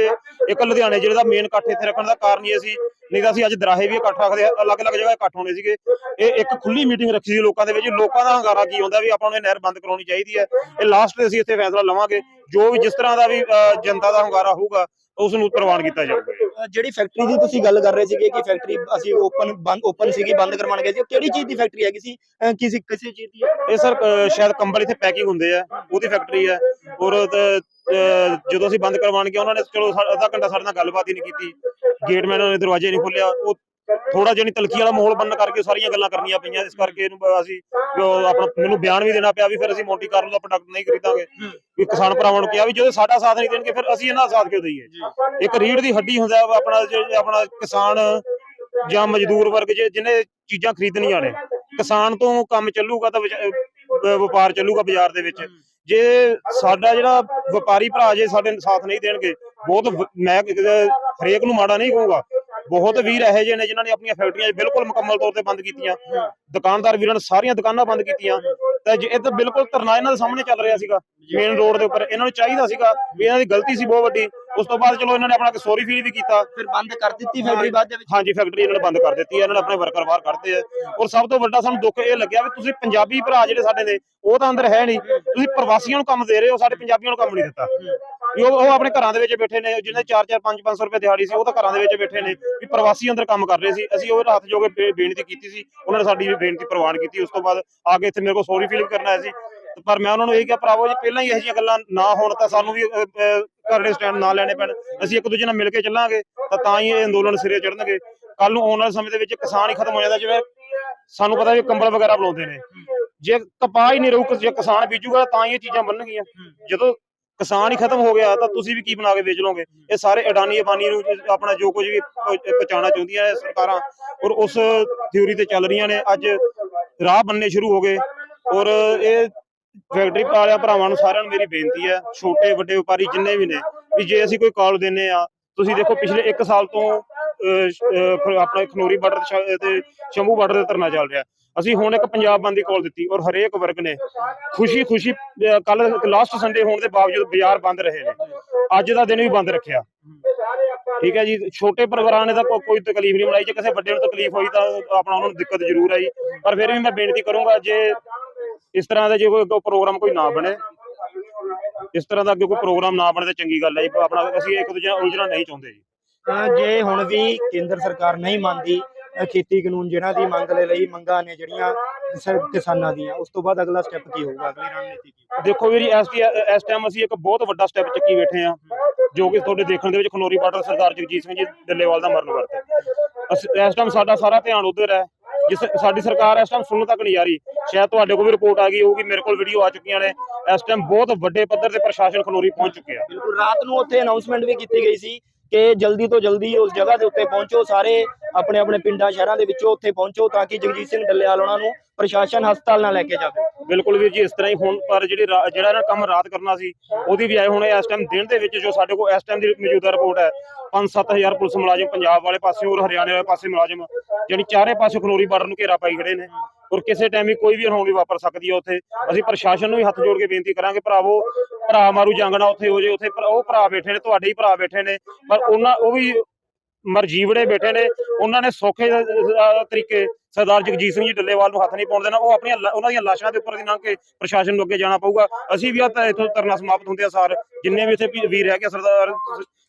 [SPEAKER 4] ਇੱਕ ਲੁਧਿਆਣੇ ਜਿਹੜੇ ਦਾ ਮੇਨ ਇਕੱਠ ਇੱਥੇ ਰੱਖਣ ਦਾ ਕਾਰਨ ਹੀ ਅਸੀਂ ਨਹੀਂ ਤਾਂ ਅਸੀਂ ਅੱਜ ਦਰਾਹੇ ਵੀ ਇਕੱਠ ਰੱਖਦੇ ਅਲੱਗ-ਅਲੱਗ ਜਗ੍ਹਾ ਇਕੱਠ ਹੋਣੇ ਸੀਗੇ। ਇਹ ਇੱਕ ਖੁੱਲੀ ਮੀਟਿੰਗ ਰੱਖੀ ਸੀ ਲੋਕਾਂ ਦੇ ਵਿੱਚ ਲੋਕਾਂ ਦਾ ਹੰਗਾਰਾ ਕੀ ਹੁੰਦਾ ਵੀ ਆਪਾਂ ਨੂੰ ਇਹ ਨਹਿਰ ਬੰਦ ਕਰਾਉਣੀ ਚਾਹੀਦੀ ਹੈ। ਇਹ ਲਾਸਟ ਤੇ ਅਸੀਂ ਇੱਥੇ ਫੈਸਲਾ ਲਵਾਂਗੇ। ਜੋ ਵੀ ਜਿਸ ਤਰ੍ਹਾਂ ਦਾ ਵੀ ਜਨਤਾ ਦਾ ਹੰਗਾਰਾ ਹੋਊਗਾ ਉਸ ਨੂੰ ਪ੍ਰਵਾਨ ਕੀਤਾ ਜਾਊਗਾ
[SPEAKER 1] ਜਿਹੜੀ ਫੈਕਟਰੀ ਦੀ ਤੁਸੀਂ ਗੱਲ ਕਰ ਰਹੇ ਸੀਗੇ ਕਿ ਫੈਕਟਰੀ ਅਸੀਂ ਓਪਨ ਬੰਦ ਓਪਨ ਸੀਗੀ ਬੰਦ ਕਰਵਾਉਣ ਗਏ ਸੀ ਕਿਹੜੀ ਚੀਜ਼ ਦੀ ਫੈਕਟਰੀ ਹੈਗੀ ਸੀ? ਕਿਸੇ ਕਿਸੇ ਚੀਜ਼ ਦੀ?
[SPEAKER 4] ਇਹ ਸਰ ਸ਼ਾਇਦ ਕੰਬਲ ਇੱਥੇ ਪੈਕਿੰਗ ਹੁੰਦੇ ਆ ਉਹਦੀ ਫੈਕਟਰੀ ਹੈ ਔਰ ਜਦੋਂ ਅਸੀਂ ਬੰਦ ਕਰਵਾਉਣ ਗਏ ਉਹਨਾਂ ਨੇ ਚਲੋ ਅੱਧਾ ਘੰਟਾ ਸਾਡੇ ਨਾਲ ਗੱਲਬਾਤ ਹੀ ਨਹੀਂ ਕੀਤੀ। ਗੇਟਮੈਨ ਨੇ ਦਰਵਾਜ਼ੇ ਨਹੀਂ ਖੋਲਿਆ ਉਹ ਥੋੜਾ ਜਿਹਾ ਤਲਖੀ ਵਾਲਾ ਮਾਹੌਲ ਬਣਨ ਕਰਕੇ ਸਾਰੀਆਂ ਗੱਲਾਂ ਕਰਨੀਆਂ ਪਈਆਂ ਇਸ ਕਰਕੇ ਇਹਨੂੰ ਅਸੀਂ ਆਪਣਾ ਮੈਨੂੰ ਬਿਆਨ ਵੀ ਦੇਣਾ ਪਿਆ ਵੀ ਫਿਰ ਅਸੀਂ ਮੋਂਟੀ ਕਾਰਨ ਦਾ ਪ੍ਰੋਡਕਟ ਨਹੀਂ ਖਰੀਦਾਂਗੇ। ਵੀ ਕਿਸਾਨ ਭਰਾਵਾਂ ਨੂੰ ਕਿਹਾ ਵੀ ਜਦੋਂ ਸਾਡਾ ਸਾਥ ਨਹੀਂ ਦੇਣਗੇ ਫਿਰ ਅਸੀਂ ਇਹਨਾਂ ਦਾ ਸਾਥ ਕਿਉਂ ਦਈਏ? ਇੱਕ ਰੀੜ ਦੀ ਹੱਡੀ ਹੁੰਦਾ ਆਪਣਾ ਜੇ- ਆਪਣਾ ਕਿਸਾਨ ਜਾਂ ਮਜ਼ਦੂਰ ਵਰਗ ਜੇ ਜਿਹਨੇ ਚੀਜ਼ਾਂ ਖਰੀਦਣੀਆਂ ਨੇ ਕਿਸਾਨ ਤੋਂ ਕੰਮ ਚੱਲੂਗਾ ਤਾਂ ਵਪਾਰ ਚੱਲੂਗਾ ਬਾਜ਼ਾਰ ਦੇ ਵਿੱਚ। ਜੇ ਸਾਡਾ ਜਿਹੜਾ ਵਪਾਰੀ ਭਰਾ ਜੇ ਸਾਡੇ ਸਾਥ ਨਹੀਂ ਦੇਣਗੇ ਬਹੁਤ ਮੈਂ ਹਰੇਕ ਨੂੰ ਮਾੜਾ ਨਹੀਂ ਕਹੂੰਗਾ ਬਹੁਤ ਵੀਰ ਇਹੋ ਜਿਹੇ ਨੇ ਜਿਨ੍ਹਾਂ ਨੇ ਆਪਣੀਆਂ ਫੈਕਟਰੀਆਂ ਬਿਲਕੁਲ ਮੁਕੰਮਲ ਤੌਰ ਤੇ ਬੰਦ ਕੀਤੀਆਂ। ਦੁਕਾਨਦਾਰ ਵੀਰਾਂ ਨੇ ਸਾਰੀਆਂ ਦੁਕਾਨਾਂ ਬੰਦ ਕੀਤੀਆਂ। ਤਾਂ ਜੇ ਇਹ ਤਾਂ ਬਿਲਕੁਲ ਧਰਨਾ ਇਹਨਾਂ ਦੇ ਸਾਹਮਣੇ ਚੱਲ ਰਿਹਾ ਸੀਗਾ ਮੇਨ ਰੋਡ ਦੇ ਉੱਪਰ। ਇਹਨਾਂ ਨੂੰ ਚਾਹੀਦਾ ਸੀਗਾ ਵੀ ਇਹਨਾਂ ਦੀ ਗਲਤੀ ਸੀ ਬਹੁਤ ਵੱਡੀ। ਉਸ ਤੋਂ ਬਾਅਦ ਚਲੋ ਇਹਨਾਂ ਨੇ ਆਪਣਾ ਸੌਰੀ ਫੀਲ ਵੀ ਕੀਤਾ।
[SPEAKER 1] ਫਿਰ ਬੰਦ ਕਰ ਦਿੱਤੀ ਫੈਕਟਰੀ ਬਾਅਦ ਦੇ ਵਿੱਚ?
[SPEAKER 4] ਹਾਂਜੀ ਫੈਕਟਰੀ ਇਹਨਾਂ ਨੇ ਬੰਦ ਕਰ ਦਿੱਤੀ ਇਹਨਾਂ ਨੇ ਆਪਣੇ ਵਰਕਰ ਬਾਹਰ ਕੱਢਤੇ ਆ ਔਰ ਸਭ ਤੋਂ ਵੱਡਾ ਸਾਨੂੰ ਦੁੱਖ ਇਹ ਲੱਗਿਆ ਵੀ ਤੁਸੀਂ ਪੰਜਾਬੀ ਭਰਾ ਜਿਹੜੇ ਸਾਡੇ ਨੇ ਉਹ ਤਾਂ ਅੰਦਰ ਹੈ ਨਹੀਂ। ਤੁਸੀਂ ਪ੍ਰਵਾਸੀਆਂ ਨੂੰ ਕੰਮ ਦੇ ਰਹੇ ਹੋ ਸਾਡੇ ਪੰਜਾਬੀਆਂ ਨੂੰ ਕੰਮ ਨਹੀਂ ਦਿੱਤਾ। ਵੀ ਉਹ ਆਪਣੇ ਘਰਾਂ ਦੇ ਵਿੱਚ ਬੈਠੇ ਨੇ ਜਿਹਨੇ 4-4 5-500 ਰੁਪਏ ਦਿਹਾੜੀ ਸੀ ਉਹ ਤਾਂ ਘਰਾਂ ਦੇ ਵਿੱਚ ਬੈਠੇ ਨੇ ਵੀ ਪ੍ਰਵਾਸੀ ਅੰਦਰ ਕੰਮ ਕਰ ਰਹੇ ਸੀ। ਅਸੀਂ ਉਹ ਹੱਥ ਜੋਗੇ ਬੇਨਤੀ ਕੀਤੀ ਸੀ ਉਹਨਾਂ ਨੇ ਸਾਡੀ ਬੇਨਤੀ ਪ੍ਰਵਾਨ ਕੀਤੀ ਉਸ ਤੋਂ ਬਾਅਦ ਆ ਕੇ ਇੱਥੇ ਮੇਰੇ ਕੋਲ ਸੌਰੀ ਫੀਲ ਕਰਨ ਸੀ। ਪਰ ਮੈਂ ਉਹਨਾਂ ਨੂੰ ਇਹ ਕਿਹਾ ਭਰਾਵੋ ਜੀ ਪਹਿਲਾਂ ਹੀ ਇਹੋ ਜਿਹੀਆਂ ਗੱਲਾਂ ਨਾ ਹੋਣ ਤਾਂ ਸਾਨੂੰ ਵੀ ਅਹ, ਅਹ, ਸਟੈਂਡ ਨਾ ਲੈਣੇ ਪੈਣ। ਅਸੀਂ ਇੱਕ ਦੂਜੇ ਨਾਲ ਮਿਲ ਕੇ ਚੱਲਾਂਗੇ ਤਾਂ ਤਾਂ ਹੀ ਇਹ ਅੰਦੋਲਨ ਸਿਰੇ ਚੜਨਗੇ ਕੱਲ ਨੂੰ ਆਉਣ ਵਾਲੇ ਸਮੇਂ ਦੇ ਵਿੱਚ ਕਿਸਾਨ ਹੀ ਖਤਮ ਹੋ ਜਾਂਦਾ ਜਿਵੇਂ ਸਾਨੂੰ ਪਤਾ ਵੀ ਕੰਬਲ ਵਗੈਰਾ ਬਣਾਉਂਦੇ ਨੇ। ਜੇ ਕਪਾਹ ਹੀ ਨਹੀਂ ਰਹੂ ਜੇ ਕਿਸਾਨ ਬੀਜੂਗਾ ਤਾਂ ਹੀ ਇਹ ਚੀਜ਼ਾਂ ਬਣਨਗੀਆਂ। ਜਦੋਂ ਕਿਸਾਨ ਹੀ ਖਤਮ ਹੋ ਗਿਆ, ਤਾਂ ਤੁਸੀਂ ਵੀ ਕੀ ਬਣਾ ਕੇ ਵੇਚ ਲਓਗੇ? ਇਹ ਸਾਰੇ ਅਡਾਨੀ ਅਬਾਨੀ ਨੂੰ ਆਪਣਾ ਜੋ ਕੁਝ ਵੀ ਪਹੁੰਚਾਉਣਾ ਚਾਹੁੰਦੀਆਂ ਇਹ ਸਰਕਾਰਾਂ। ਔਰ ਉਸ ਥਿਊਰੀ ਤੇ ਚੱਲ ਰਹੀਆਂ ਨੇ। ਅੱਜ ਰਾਹ ਬੰਨੇ ਸ਼ੁਰੂ ਹੋ ਗਏ। ਔਰ ਇਹ ਫੈਕਟਰੀ ਵਾਲਿਆਂ ਭਰਾਵਾਂ ਨੂੰ ਸਾਰਿਆਂ ਨੂੰ ਮੇਰੀ ਬੇਨਤੀ ਹੈ ਛੋਟੇ ਵੱਡੇ ਵਪਾਰੀ ਜਿੰਨੇ ਵੀ ਨੇ, ਵੀ ਜੇ ਅਸੀਂ ਕੋਈ ਕਾਲ ਦਿੰਨੇ ਆ, ਤੁਸੀਂ ਦੇਖੋ ਪਿਛਲੇ 1 ਸਾਲ ਤੋਂ ਆਪਣਾ ਖਨੋਰੀ ਬਾਰਡਰ ਤੇ ਸ਼ੰਭੂ ਬਾਰਡਰ ਤੇ ਧਰਨਾ ਚੱਲ ਰਿਹਾ। ਅਸੀਂ ਹੁਣ ਇੱਕ ਪੰਜਾਬ ਬੰਦ ਦੀ ਕਾਲ ਦਿੱਤੀ ਔਰ ਹਰੇਕ ਵਰਗ ਨੇ ਖੁਸ਼ੀ ਖੁਸ਼ੀ ਕੱਲ ਲਾਸਟ ਸੰਡੇ ਹੋਣ ਦੇ ਬਾਵਜੂਦ ਬਾਜ਼ਾਰ ਬੰਦ ਰਹੇ ਨੇ। ਅੱਜ ਦਾ ਦਿਨ ਵੀ ਬੰਦ ਰੱਖਿਆ। ਠੀਕ ਹੈ ਜੀ, ਛੋਟੇ ਪਰਿਵਾਰਾਂ ਨੇ ਤਾਂ ਕੋਈ ਤਕਲੀਫ ਨਹੀਂ ਬਣਾਈ ਜੇ ਕਿਸੇ ਵੱਡੇ ਨੂੰ ਤਕਲੀਫ ਹੋਈ ਤਾਂ ਆਪਣਾ ਉਹਨਾਂ ਨੂੰ ਦਿੱਕਤ ਜ਼ਰੂਰ ਆਈ। ਪਰ ਫਿਰ ਵੀ ਮੈਂ ਬੇਨਤੀ ਕਰੂੰਗਾ, ਜੇ ਇਸ ਤਰ੍ਹਾਂ ਦਾ ਜੇ ਕੋਈ ਪ੍ਰੋਗਰਾਮ ਕੋਈ ਨਾ ਬਣੇ, ਇਸ ਤਰ੍ਹਾਂ ਦਾ ਅੱਗੇ ਕੋਈ ਪ੍ਰੋਗਰਾਮ ਨਾ ਬਣੇ ਤਾਂ ਚੰਗੀ ਗੱਲ ਹੈ ਜੀ। ਆਪਣਾ ਅਸੀਂ ਇੱਕ ਦੂਜੇ ਨਾਲ ਉਲਝਣਾ ਨਹੀਂ ਚਾਹੁੰਦੇ ਜੀ।
[SPEAKER 1] ਜੇ ਹੁਣ ਵੀ ਕੇਂਦਰ ਸਰਕਾਰ ਨਹੀਂ ਮੰਨਦੀ ਖੇਤੀ ਕਾਨੂੰਨ ਜਿਹਨਾਂ ਦੀ ਮੰਗ ਦੇ ਲਈ ਮੰਗਾਂ ਨੇ ਜਿਹੜੀਆਂ ਕਿਸਾਨਾਂ ਦੀਆਂ ਉਸ ਤੋਂ ਬਾਅਦ ਅਗਲਾ ਸਟੈਪ ਕੀ ਹੋਊਗਾ? ਅਗਲੀ ਰਣਨੀਤੀ ਕੀ
[SPEAKER 4] ਦੇਖੋ ਵੀਰ ਇਸ ਇਸ ਟਾਈਮ ਅਸੀਂ ਇੱਕ ਬਹੁਤ ਵੱਡਾ ਸਟੈਪ ਚੱਕੀ ਬੈਠੇ ਆ ਜੋ ਕਿ ਤੁਹਾਡੇ ਦੇਖਣ ਦੇ ਵਿੱਚ ਖਨੋਰੀ ਬਾਰਡਰ ਸਰਦਾਰ ਜਗਜੀਤ ਸਿੰਘ ਜੀ ਡੱਲੇਵਾਲ ਦਾ ਮਰਨ ਵਰਤ ਅਸੀਂ- ਇਸ ਟਾਈਮ ਸਾਡਾ ਸਾਰਾ ਧਿਆਨ ਉਧਰ ਹੈ ਜਿਸ ਸਾਡੀ ਸਰਕਾਰ ਇਸ ਟਾਈਮ ਸੁਣਨ ਤੱਕ ਨਹੀਂ ਆ ਰਹੀ। ਸ਼ਾਇਦ ਤੁਹਾਡੇ ਕੋਲ ਵੀ ਰਿਪੋਰਟ ਆ ਗਈ ਹੋਊਗੀ ਮੇਰੇ ਕੋਲ ਵੀਡੀਓ ਆ ਚੁੱਕੀਆਂ ਨੇ। ਇਸ ਟਾਈਮ ਬਹੁਤ ਵੱਡੇ ਪੱਧਰ ਤੇ ਪ੍ਰਸ਼ਾਸਨ ਖਨੋਰੀ ਪਹੁੰਚ ਚੁੱਕਿਆ।
[SPEAKER 1] ਬਿਲਕੁਲ ਰਾਤ ਨੂੰ ਉੱਥੇ ਅਨਾਉਂਸਮੈਂਟ ਵੀ ਕੀਤੀ ਗਈ ਸੀ ਕਿ ਜਲਦੀ ਤੋਂ ਜਲਦੀ ਉਸ ਜਗ੍ਹਾ ਦੇ ਉੱਤੇ ਪਹੁੰਚੋ, ਸਾਰੇ ਆਪਣੇ ਆਪਣੇ ਪਿੰਡਾਂ, ਸ਼ਹਿਰਾਂ ਦੇ ਵਿੱਚੋਂ ਉੱਥੇ ਪਹੁੰਚੋ ਤਾਂ ਕਿ ਜਗਜੀਤ ਸਿੰਘ ਡੱਲੇਵਾਲ ਉਹਨਾਂ ਨੂੰ ਪ੍ਰਸ਼ਾਸਨ ਹਸਪਤਾਲ ਨਾਲ ਲੈ ਕੇ ਜਾਵੇ।
[SPEAKER 4] ਬਿਲਕੁਲ ਵੀਰ ਜੀ, ਇਸ ਤਰ੍ਹਾਂ ਹੀ ਹੁਣ ਪਰ ਜਿਹੜੀ ਰਾ- ਜਿਹੜਾ ਇਹਨਾਂ ਕੰਮ ਰਾਤ ਕਰਨਾ ਸੀ, ਉਹਦੀ ਵੀ ਆਏ ਹੁਣ ਇਸ ਟਾਈਮ ਦਿਨ ਦੇ ਵਿੱਚ, ਜੋ ਸਾਡੇ ਕੋਲ ਇਸ ਟਾਈਮ ਦੀ ਮੌਜੂਦਾ ਰਿਪੋਰਟ ਹੈ। 5-7000 ਪੁਲਿਸ ਮੁਲਾਜ਼ਮ ਪੰਜਾਬ ਵਾਲੇ ਪਾਸੇ ਔਰ ਹਰਿਆਣੇ ਵਾਲੇ ਪਾਸੇ ਮੁਲਾਜ਼ਮ ਜਿਹੜੀ ਚਾਰੇ ਪਾਸੇ ਖਲੋਰੀ ਬਾਰਡਰ ਨੂੰ ਘੇਰਾ ਪਾਈ ਖੜੇ ਨੇ। ਔਰ ਕਿਸੇ ਟਾਈਮ ਵੀ ਕੋਈ ਵੀ ਅਣਹੋਣੀ ਵਾਪਰ ਸਕਦੀ ਹੈ ਉੱਥੇ। ਅਸੀਂ ਪ੍ਰਸ਼ਾਸਨ ਨੂੰ ਵੀ ਹੱਥ ਜੋੜ ਕੇ ਬੇਨਤੀ ਕਰਾਂਗੇ, ਭਰਾਵੋ, ਭਰਾ ਮਾਰੂ ਜੰਗ ਉੱਥੇ ਹੋ ਜੇ, ਉੱਥੇ ਉਹ ਭਰਾ ਬੈਠੇ ਨੇ, ਤੁਹਾਡੇ ਹੀ ਭਰਾ ਬੈਠੇ ਨੇ। ਪਰ ਉਹਨਾਂ ਉਹ ਵੀ ਮਰਜੀਵੜੇ ਬੈਠੇ ਨੇ। ਉਹਨਾਂ ਨੇ ਸੌਖੇ ਤਰੀਕੇ ਸਰਦਾਰ ਜਗਜੀਤ ਸਿੰਘ ਜੀ ਡੱਲੇਵਾਲ ਨੂੰ ਹੱਥ ਨਹੀਂ ਪਾਉਣ ਦੇਣਾ। ਉਹ ਆਪਣੀਆਂ ਉਹਨਾਂ ਦੀਆਂ ਲਾਸ਼ਾਂ ਦੇ ਉੱਪਰ ਦੀ ਲੰਘ ਕੇ ਪ੍ਰਸ਼ਾਸਨ ਨੂੰ ਅੱਗੇ ਜਾਣਾ ਪਊਗਾ। ਅਸੀਂ ਵੀ ਆ ਇੱਥੋਂ ਤਰਨਾ ਸਮਾਪਤ ਹੁੰਦੇ ਆ ਸਾਰ। ਜਿੰਨੇ ਵੀ ਇੱਥੇ ਵੀਰ ਹੈਗੇ ਆ, ਸਰਦਾਰ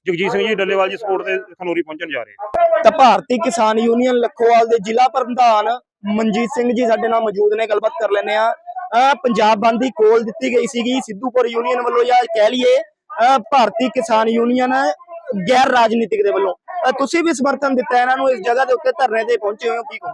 [SPEAKER 4] ਜਗਜੀਤ ਸਿੰਘ ਜੀ ਡੱਲੇਵਾਲ ਜੀ ਸਪੋਰਟ ਤੇ ਖਨੋਰੀ ਪਹੁੰਚਣ ਜਾ ਰਹੇ
[SPEAKER 1] ਤਾਂ ਭਾਰਤੀ ਕਿਸਾਨ ਯੂਨੀਅਨ ਲੱਖੋਵਾਲ ਦੇ ਜ਼ਿਲ੍ਹਾ ਪ੍ਰਧਾਨ ਮਨਜੀਤ ਸਿੰਘ ਜੀ ਸਾਡੇ ਨਾਲ ਮੌਜੂਦ ਨੇ। ਗੱਲਬਾਤ ਕਰ ਲੈਂਦੇ ਆ ਪੰਜਾਬ ਬੰਦ ਦੀ ਕੋਲ ਦਿੱਤੀ ਗਈ ਸੀਗੀ। ਸਿੱਧੂਪੁਰ ਯੂਨੀਅਨ ਵੱਲੋਂ ਜਾਂ ਕਹਿ ਲਈਏ ਅਹ, ਭਾਰਤੀ ਕਿਸਾਨ ਯੂਨੀਅਨ ਗੈਰ ਰਾਜਨੀਤਿਕ ਦੇ ਵੱਲੋਂ। ਤੁਸੀਂ ਵੀ ਸਮਰਥਨ ਦਿੱਤਾ ਇਹਨਾਂ ਨੂੰ, ਇਸ ਜਗ੍ਹਾ ਦੇ ਉੱਤੇ ਧਰਨੇ ਤੇ ਪਹੁੰਚੇ ਹੋਏ ਹੋ, ਕੀ ਕਹੋ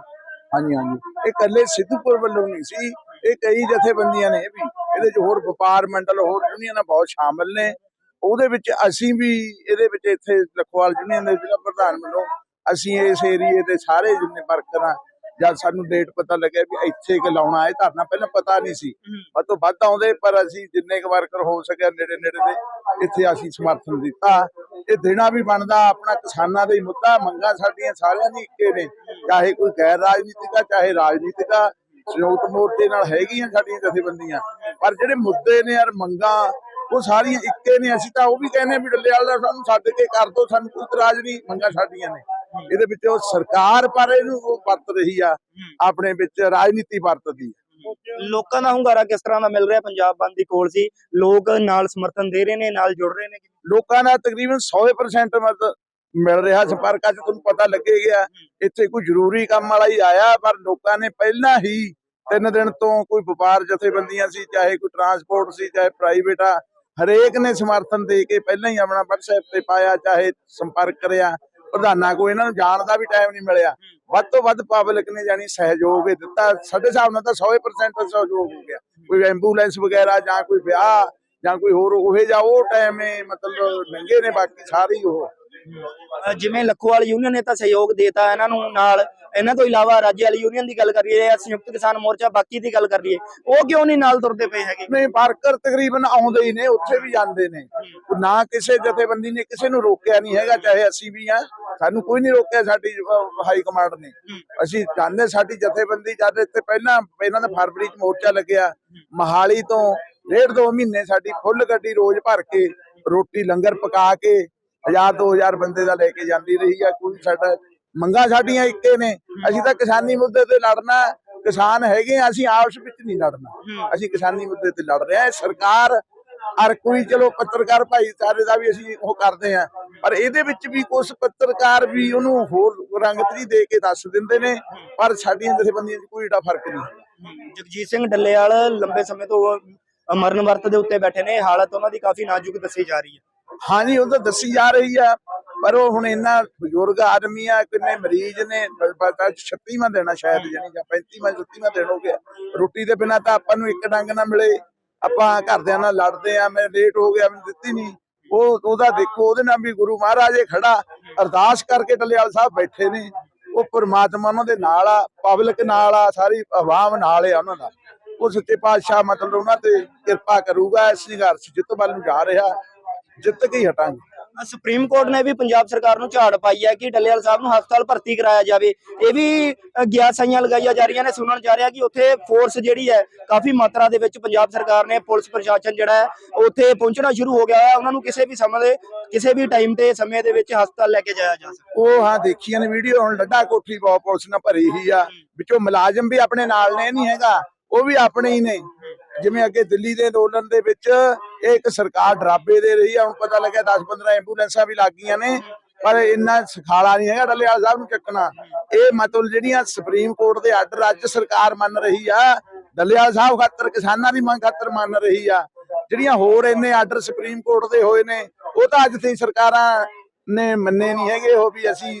[SPEAKER 5] ਹਾਂਜੀ ਹਾਂਜੀ। ਇਹ ਇਕੱਲੇ ਸਿੱਧੂਪੁਰ ਵੱਲੋਂ ਨਹੀਂ ਸੀ, ਇਹ ਕਈ ਜਥੇਬੰਦੀਆਂ ਨੇ ਇਹ ਵੀ, ਇਹਦੇ ਚ ਹੋਰ ਵਪਾਰ ਮੰਡਲ ਹੋਰ ਯੂਨੀਅਨਾਂ ਬਹੁਤ ਸ਼ਾਮਲ ਨੇ। ਉਹਦੇ ਵਿੱਚ ਅਸੀਂ ਵੀ, ਇਹਦੇ ਵਿੱਚ ਇੱਥੇ ਲਖਵਾਲ ਯੂਨੀਅਨ ਦੇ ਜ਼ਿਲ੍ਹਾ ਪ੍ਰਧਾਨ ਵੱਲੋਂ ਅਸੀਂ ਇਸ ਏਰੀਏ ਦੇ ਸਾਰੇ ਜਿੰਨੇ ਵਰਕਰ ਜਦ ਸਾਨੂੰ ਡੇਟ ਪਤਾ ਲੱਗਿਆ ਵੀ ਇੱਥੇ ਕਿ ਲਾਉਣਾ ਹੈ ਧਰਨਾ ਪਹਿਲਾਂ ਪਤਾ ਨਹੀਂ ਸੀ। ਵੱਧ ਤੋਂ ਵੱਧ ਆਉਂਦੇ ਪਰ ਅਸੀਂ ਜਿੰਨੇ ਕੁ ਵਰਕਰ ਹੋ ਸਕਿਆ ਨੇੜੇ ਨੇੜੇ ਦੇ ਇੱਥੇ ਅਸੀਂ ਸਮਰਥਨ ਦਿੱਤਾ। ਇਹ ਦੇਣਾ ਵੀ ਬਣਦਾ ਆਪਣਾ ਕਿਸਾਨਾਂ ਦਾ ਹੀ ਮੁੱਦਾ ਮੰਗਾਂ ਸਾਡੀਆਂ ਸਾਰਿਆਂ ਦੀ ਇੱਕੇ ਨੇ। ਚਾਹੇ ਕੋਈ ਗੈਰ ਰਾਜਨੀਤਿਕ ਆ ਚਾਹੇ ਰਾਜਨੀਤਿਕ ਆ ਸੰਯੁਕਤ ਮੋਰਚੇ ਨਾਲ ਹੈਗੀਆਂ ਸਾਡੀਆਂ ਜਥੇਬੰਦੀਆਂ। ਪਰ ਜਿਹੜੇ ਮੁੱਦੇ ਨੇ ਯਾਰ ਮੰਗਾਂ ਉਹ ਸਾਰੀਆਂ ਇੱਕੇ ਨੇ। ਅਸੀਂ ਤਾਂ ਉਹ ਵੀ ਕਹਿੰਦੇ ਵੀ ਡੱਲੇ ਵਾਲਾ ਸਾਨੂੰ ਛੱਡ ਕੇ ਕਰ ਦੋ ਸਾਨੂੰ ਕੋਈ ਇਤਰਾਜ਼ ਨਹੀਂ ਮੰਗਾਂ ਸਾਡੀਆਂ ਨੇ। ਇਹਦੇ ਵਿੱਚ ਉਹ ਸਰਕਾਰ ਪਰ ਇਹਨੂੰ ਉਹ ਵਰਤ ਰਹੀ ਆ ਆਪਣੇ ਵਿੱਚ ਰਾਜਨੀਤੀ ਵਰਤਦੀ ਆ।
[SPEAKER 1] ਲੋਕਾਂ ਦਾ ਹੁੰਗਾਰਾ ਕਿਸ ਤਰ੍ਹਾਂ ਦਾ ਮਿਲ ਰਿਹਾ? ਪੰਜਾਬ ਬੰਦ ਦੀ ਕੋਲ ਸੀ। ਲੋਕ ਨਾਲ ਸਮਰਥਨ ਦੇ ਰਹੇ ਨੇ ਨਾਲ ਜੁੜ ਰਹੇ ਨੇ।
[SPEAKER 5] ਲੋਕਾਂ ਦਾ ਤਕਰੀਬਨ 100% ਮਤ ਮਿਲ ਰਿਹਾ ਸੰਪਰਕ ਅੱਜ ਤੁਹਾਨੂੰ ਪਤਾ ਲੱਗੇ ਗਿਆ। ਇੱਥੇ ਕੋਈ ਜ਼ਰੂਰੀ ਕੰਮ ਵਾਲਾ ਹੀ ਆਇਆ ਪਰ ਲੋਕਾਂ ਨੇ ਪਹਿਲਾਂ ਹੀ ਤਿੰਨ ਦਿਨ ਤੋਂ ਕੋਈ ਵਪਾਰ ਜਥੇਬੰਦੀਆਂ ਸੀ ਚਾਹੇ ਕੋਈ ਟਰਾਂਸਪੋਰਟ ਸੀ ਚਾਹੇ ਪ੍ਰਾਈਵੇਟ ਆ ਹਰੇਕ ਨੇ ਸਮਰਥਨ ਦੇ ਕੇ ਪਹਿਲਾਂ ਹੀ ਆਪਣਾ WhatsApp ਤੇ ਪਾਇਆ ਚਾਹੇ ਸੰਪਰਕ ਕਰਿਆ। ਪ੍ਰਧਾਨਾਂ ਕੋਈ ਇਹਨਾਂ ਨੂੰ ਜਾਣ ਦਾ ਵੀ ਟਾਈਮ ਨਹੀਂ ਮਿਲਿਆ। ਵੱਧ ਤੋਂ ਵੱਧ ਪਬਲਿਕ ਨੇ ਜਾਨੀ ਸਹਿਯੋਗ ਹੀ ਦਿੱਤਾ। ਸਾਡੇ ਹਿਸਾਬ ਨਾਲ ਤਾਂ 100% ਸਹਿਯੋਗ ਹੋ ਗਿਆ। ਕੋਈ ਐਂਬੂਲੈਂਸ ਵਗੈਰਾ ਜਾਂ ਕੋਈ ਵਿਆਹ ਜਾਂ ਕੋਈ ਹੋਰ ਉਹੇ ਜਾਂ ਉਹ ਟਾਈਮ ਹੈ ਮਤਲਬ ਲੰਘੇ ਨੇ ਬਾਕੀ ਸਾਰੇ ਹੀ ਉਹ।
[SPEAKER 1] ਅ, ਜਿਵੇਂ ਲੱਖੋਵਾਲ ਯੂਨੀਅਨ ਨੇ ਤਾਂ ਸਹਿਯੋਗ ਦੇਤਾ ਇਹਨਾਂ ਨੂੰ। ਨਾਲ ਇਹਨਾਂ ਤੋਂ ਇਲਾਵਾ ਰਾਜੇ ਵਾਲੀ ਯੂਨੀਅਨ ਦੀ ਗੱਲ ਕਰੀਏ ਜਾਂ ਸੰਯੁਕਤ ਕਿਸਾਨ ਮੋਰਚਾ ਬਾਕੀ ਦੀ ਗੱਲ ਕਰੀਏ, ਉਹ ਕਿਉਂ ਨਹੀਂ ਨਾਲ ਤੁਰਦੇ ਪਏ ਹੈਗੇ?
[SPEAKER 5] ਨਹੀਂ, ਵਰਕਰ ਤਕਰੀਬਨ ਆਉਂਦੇ ਹੀ ਨੇ, ਉੱਥੇ ਵੀ ਜਾਂਦੇ ਨੇ। ਨਾ ਕਿਸੇ ਜਥੇਬੰਦੀ ਨੇ ਕਿਸੇ ਨੂੰ ਰੋਕਿਆ ਨਹੀਂ ਹੈਗਾ, ਚਾਹੇ ਅਸੀਂ ਵੀ ਆ ਸਾਨੂੰ ਕੋਈ ਨਹੀਂ ਰੋਕਿਆ ਸਾਡੀ ਹਾਈ ਕਮਾਂਡ ਨੇ। ਅਸੀਂ ਜਾਣਦੇ ਸਾਡੀ ਜਥੇਬੰਦੀ ਜਦ ਇੱਥੇ ਪਹਿਲਾਂ, ਇਹਨਾਂ ਦਾ ਫਰਵਰੀ ਚ ਮੋਰਚਾ ਲੱਗਿਆ, ਮਹਾਲੀ ਤੋਂ ਡੇਢ ਦੋ ਮਹੀਨੇ ਸਾਡੀ ਫੁੱਲ ਗੱਡੀ ਰੋਜ਼ ਭਰ ਕੇ ਰੋਟੀ ਲੰਗਰ ਪਕਾ ਕੇ, ਹਜ਼ਾਰ, ਦੋ ਹਜ਼ਾਰ ਬੰਦੇ ਦਾ ਲੈ ਕੇ ਜਾਂਦੀ ਰਹੀ ਆ, ਕੋਈ ਸਾਡਾ ਮੰਗਾ ਸਾਡੀਆਂ ਇੱਕੇ ਨੇ। ਅਸੀਂ ਤਾਂ ਕਿਸਾਨੀ ਮੁੱਦੇ ਤੇ ਲੜਨਾ ਕਿਸਾਨ ਹੈਗੇ ਆ ਅਸੀਂ ਆਪਸ ਵਿੱਚ ਨਹੀਂ ਲੜਨਾ। ਅਸੀਂ ਕਿਸਾਨੀ ਮੁੱਦੇ ਤੇ ਲੜ ਰਹੇ ਹਾਂ। ਇਹ ਸਰਕਾਰ ਅਰ ਕੋਈ ਚਲੋ ਪੱਤਰਕਾਰ ਭਾਈਚਾਰੇ ਦਾ ਵੀ ਅਸੀਂ ਉਹ ਕਰਦੇ ਆ ਪਰ ਇਹਦੇ ਵਿੱਚ ਵੀ ਕੁਝ ਪੱਤਰਕਾਰ ਵੀ ਉਹਨੂੰ ਹੋਰ ਰੰਗਤ ਦੇ ਕੇ ਦੱਸ ਦਿੰਦੇ ਨੇ। ਪਰ ਸਾਡੀਆਂ ਜਥੇਬੰਦੀਆਂ 'ਚ ਕੋਈ ਏਡਾ ਫ਼ਰਕ ਨਹੀਂ।
[SPEAKER 1] ਜਗਜੀਤ ਸਿੰਘ ਡੱਲੇਵਾਲ ਲੰਬੇ ਸਮੇਂ ਤੋਂ ਮਰਨ ਵਰਤ ਦੇ ਉੱਤੇ ਬੈਠੇ ਨੇ। ਹਾਲਤ ਉਹਨਾਂ ਦੀ ਕਾਫੀ ਨਾਜ਼ੁਕ ਦੱਸੀ ਜਾ ਰਹੀ ਹੈ।
[SPEAKER 5] ਹਾਂਜੀ, ਉਹ ਤਾਂ ਦੱਸੀ ਜਾ ਰਹੀ ਆ, ਪਰ ਉਹ ਹੁਣ ਇੰਨਾ ਬਜ਼ੁਰਗ ਆਦਮੀ ਆ, ਕਿੰਨੇ ਮਰੀਜ਼ ਨੇ ਪਤਾ 36ਵਾਂ ਦੇਣਾ ਸ਼ਾਇਦ ਜਾਨੀ ਜਾਂ 35ਵਾਂ 36ਵਾਂ ਦਿਨ ਹੋ ਗਿਆ। ਰੋਟੀ ਦੇ ਬਿਨਾ ਤਾਂ ਆਪਾਂ ਨੂੰ ਇੱਕ ਡੰਗ ਨਾ ਮਿਲੇ। ਆਪਾਂ ਘਰਦਿਆਂ ਨਾਲ ਲੜਦੇ ਆ, ਮੈਂ ਲੇਟ ਹੋ ਗਿਆ, ਮੈਨੂੰ ਦਿੱਤੀ ਨਹੀਂ ਉਹ, ਉਹਦਾ ਦੇਖੋ, ਉਹਦੇ ਨਾਲ ਵੀ ਗੁਰੂ ਮਹਾਰਾਜ ਖੜਾ, ਅਰਦਾਸ ਕਰਕੇ ਟਲਿਆਲ ਸਾਹਿਬ ਬੈਠੇ ਨੇ। ਉਹ ਪ੍ਰਮਾਤਮਾ ਉਹਨਾਂ ਦੇ ਨਾਲ ਆ, ਪਬਲਿਕ ਨਾਲ ਆ, ਸਾਰੀ ਆਵਾਮ ਨਾਲ ਆ ਉਹਨਾਂ ਦਾ। ਉਹ ਸੱਚੇ ਪਾਤਸ਼ਾਹ ਮਤਲਬ ਉਹਨਾਂ ਤੇ ਕਿਰਪਾ ਕਰੂਗਾ, ਇਸ ਸੰਘਰਸ਼ ਜਿੱਤ ਵੱਲ ਨੂੰ ਜਾ ਰਿਹਾ। ਜਿੱਤ ਕੇ ਹੀ ਹਟਾਂਗੇ।
[SPEAKER 1] ਸੁਪਰੀਮ ਕੋਰਟ ਨੇ ਵੀ ਪੰਜਾਬ ਸਰਕਾਰ ਨੂੰ ਝਾੜ ਪਾਈ ਹੈ ਕਿ ਡੱਲੇਵਾਲ ਸਾਹਿਬ ਨੂੰ ਹਸਪਤਾਲ ਭਰਤੀ ਕਰਾਇਆ ਜਾਵੇ। ਇਹ ਵੀ ਅ, ਗਿਆ ਸਾਈਆਂ ਲਗਾਈਆਂ ਜਾ ਰਹੀਆਂ ਨੇ। ਸੁਣਨ ਜਾ ਰਿਹਾ ਕਿ ਉੱਥੇ ਫੋਰਸ ਜਿਹੜੀ ਹੈ ਕਾਫੀ ਮਾਤਰਾ ਦੇ ਵਿੱਚ ਪੰਜਾਬ ਸਰਕਾਰ ਨੇ ਪੁਲਿਸ ਪ੍ਰਸ਼ਾਸਨ ਜਿਹੜਾ ਹੈ ਉੱਥੇ ਪਹੁੰਚਣਾ ਸ਼ੁਰੂ ਹੋ ਗਿਆ ਹੈ। ਉਹਨਾਂ ਨੂੰ ਕਿਸੇ ਵੀ ਸਮੇਂ ਦੇ ਕਿਸੇ ਵੀ ਟਾਈਮ ਤੇ ਸਮੇਂ ਦੇ ਵਿੱਚ ਹਸਪਤਾਲ ਲੈ ਕੇ ਜਾਇਆ ਜਾ ਸਕਦਾ
[SPEAKER 5] ਉਹ ਹਾਂ ਦੇਖੀਆਂ ਨੇ ਵੀਡੀਓ ਹੁਣ ਲੱਡਾ ਕੋਠੀ ਬਹੁਤ ਪੁਲਿਸ ਨਾਲ ਭਰੀ ਹੀ ਆ। ਵਿੱਚੋਂ ਮੁਲਾਜ਼ਮ ਵੀ ਆਪਣੇ ਨਾਲ ਨੇ ਨਹੀਂ ਹੈਗਾ। ਉਹ ਵੀ ਆਪਣੇ ਹੀ ਨੇ। ਜਿਵੇਂ ਅੱਗੇ ਦਿੱਲੀ ਦੇ ਅੰਦੋਲਨ ਦੇ ਵਿੱਚ ਇਹ ਇੱਕ ਸਰਕਾਰ ਡਰਾਬੇ ਦੇ ਰਹੀ ਆ, ਹੁਣ ਪਤਾ ਲੱਗਿਆ 10-15 ਐਂਬੂਲੈਂਸਾਂ ਵੀ ਲੱਗ ਗਈਆਂ ਨੇ, ਪਰ ਇੰਨਾ ਸਖਾਲਾ ਨਹੀਂ ਹੈਗਾ। ਡੱਲੇਵਾਲ ਸਾਹਿਬ ਨੂੰ ਚੱਕਣਾ, ਇਹ ਮਤਲਬ ਜਿਹੜੀਆਂ ਸੁਪਰੀਮ ਕੋਰਟ ਦੇ ਆਰਡਰ ਅੱਜ ਸਰਕਾਰ ਮੰਨ ਰਹੀ ਆ, ਡੱਲੇਵਾਲ ਸਾਹਿਬ ਖਾਤਰ, ਕਿਸਾਨਾਂ ਦੀ ਮੰਗ ਖਾਤਰ ਮੰਨ ਰਹੀ ਆ। ਜਿਹੜੀਆਂ ਹੋਰ ਇੰਨੇ ਆਰਡਰ ਸੁਪਰੀਮ ਕੋਰਟ ਦੇ ਹੋਏ ਨੇ, ਉਹ ਤਾਂ ਅੱਜ ਤੇ ਸਰਕਾਰਾਂ ਨੇ ਮੰਨੇ ਨਹੀਂ ਹੈਗੇ ਉਹ ਵੀ ਅਸੀਂ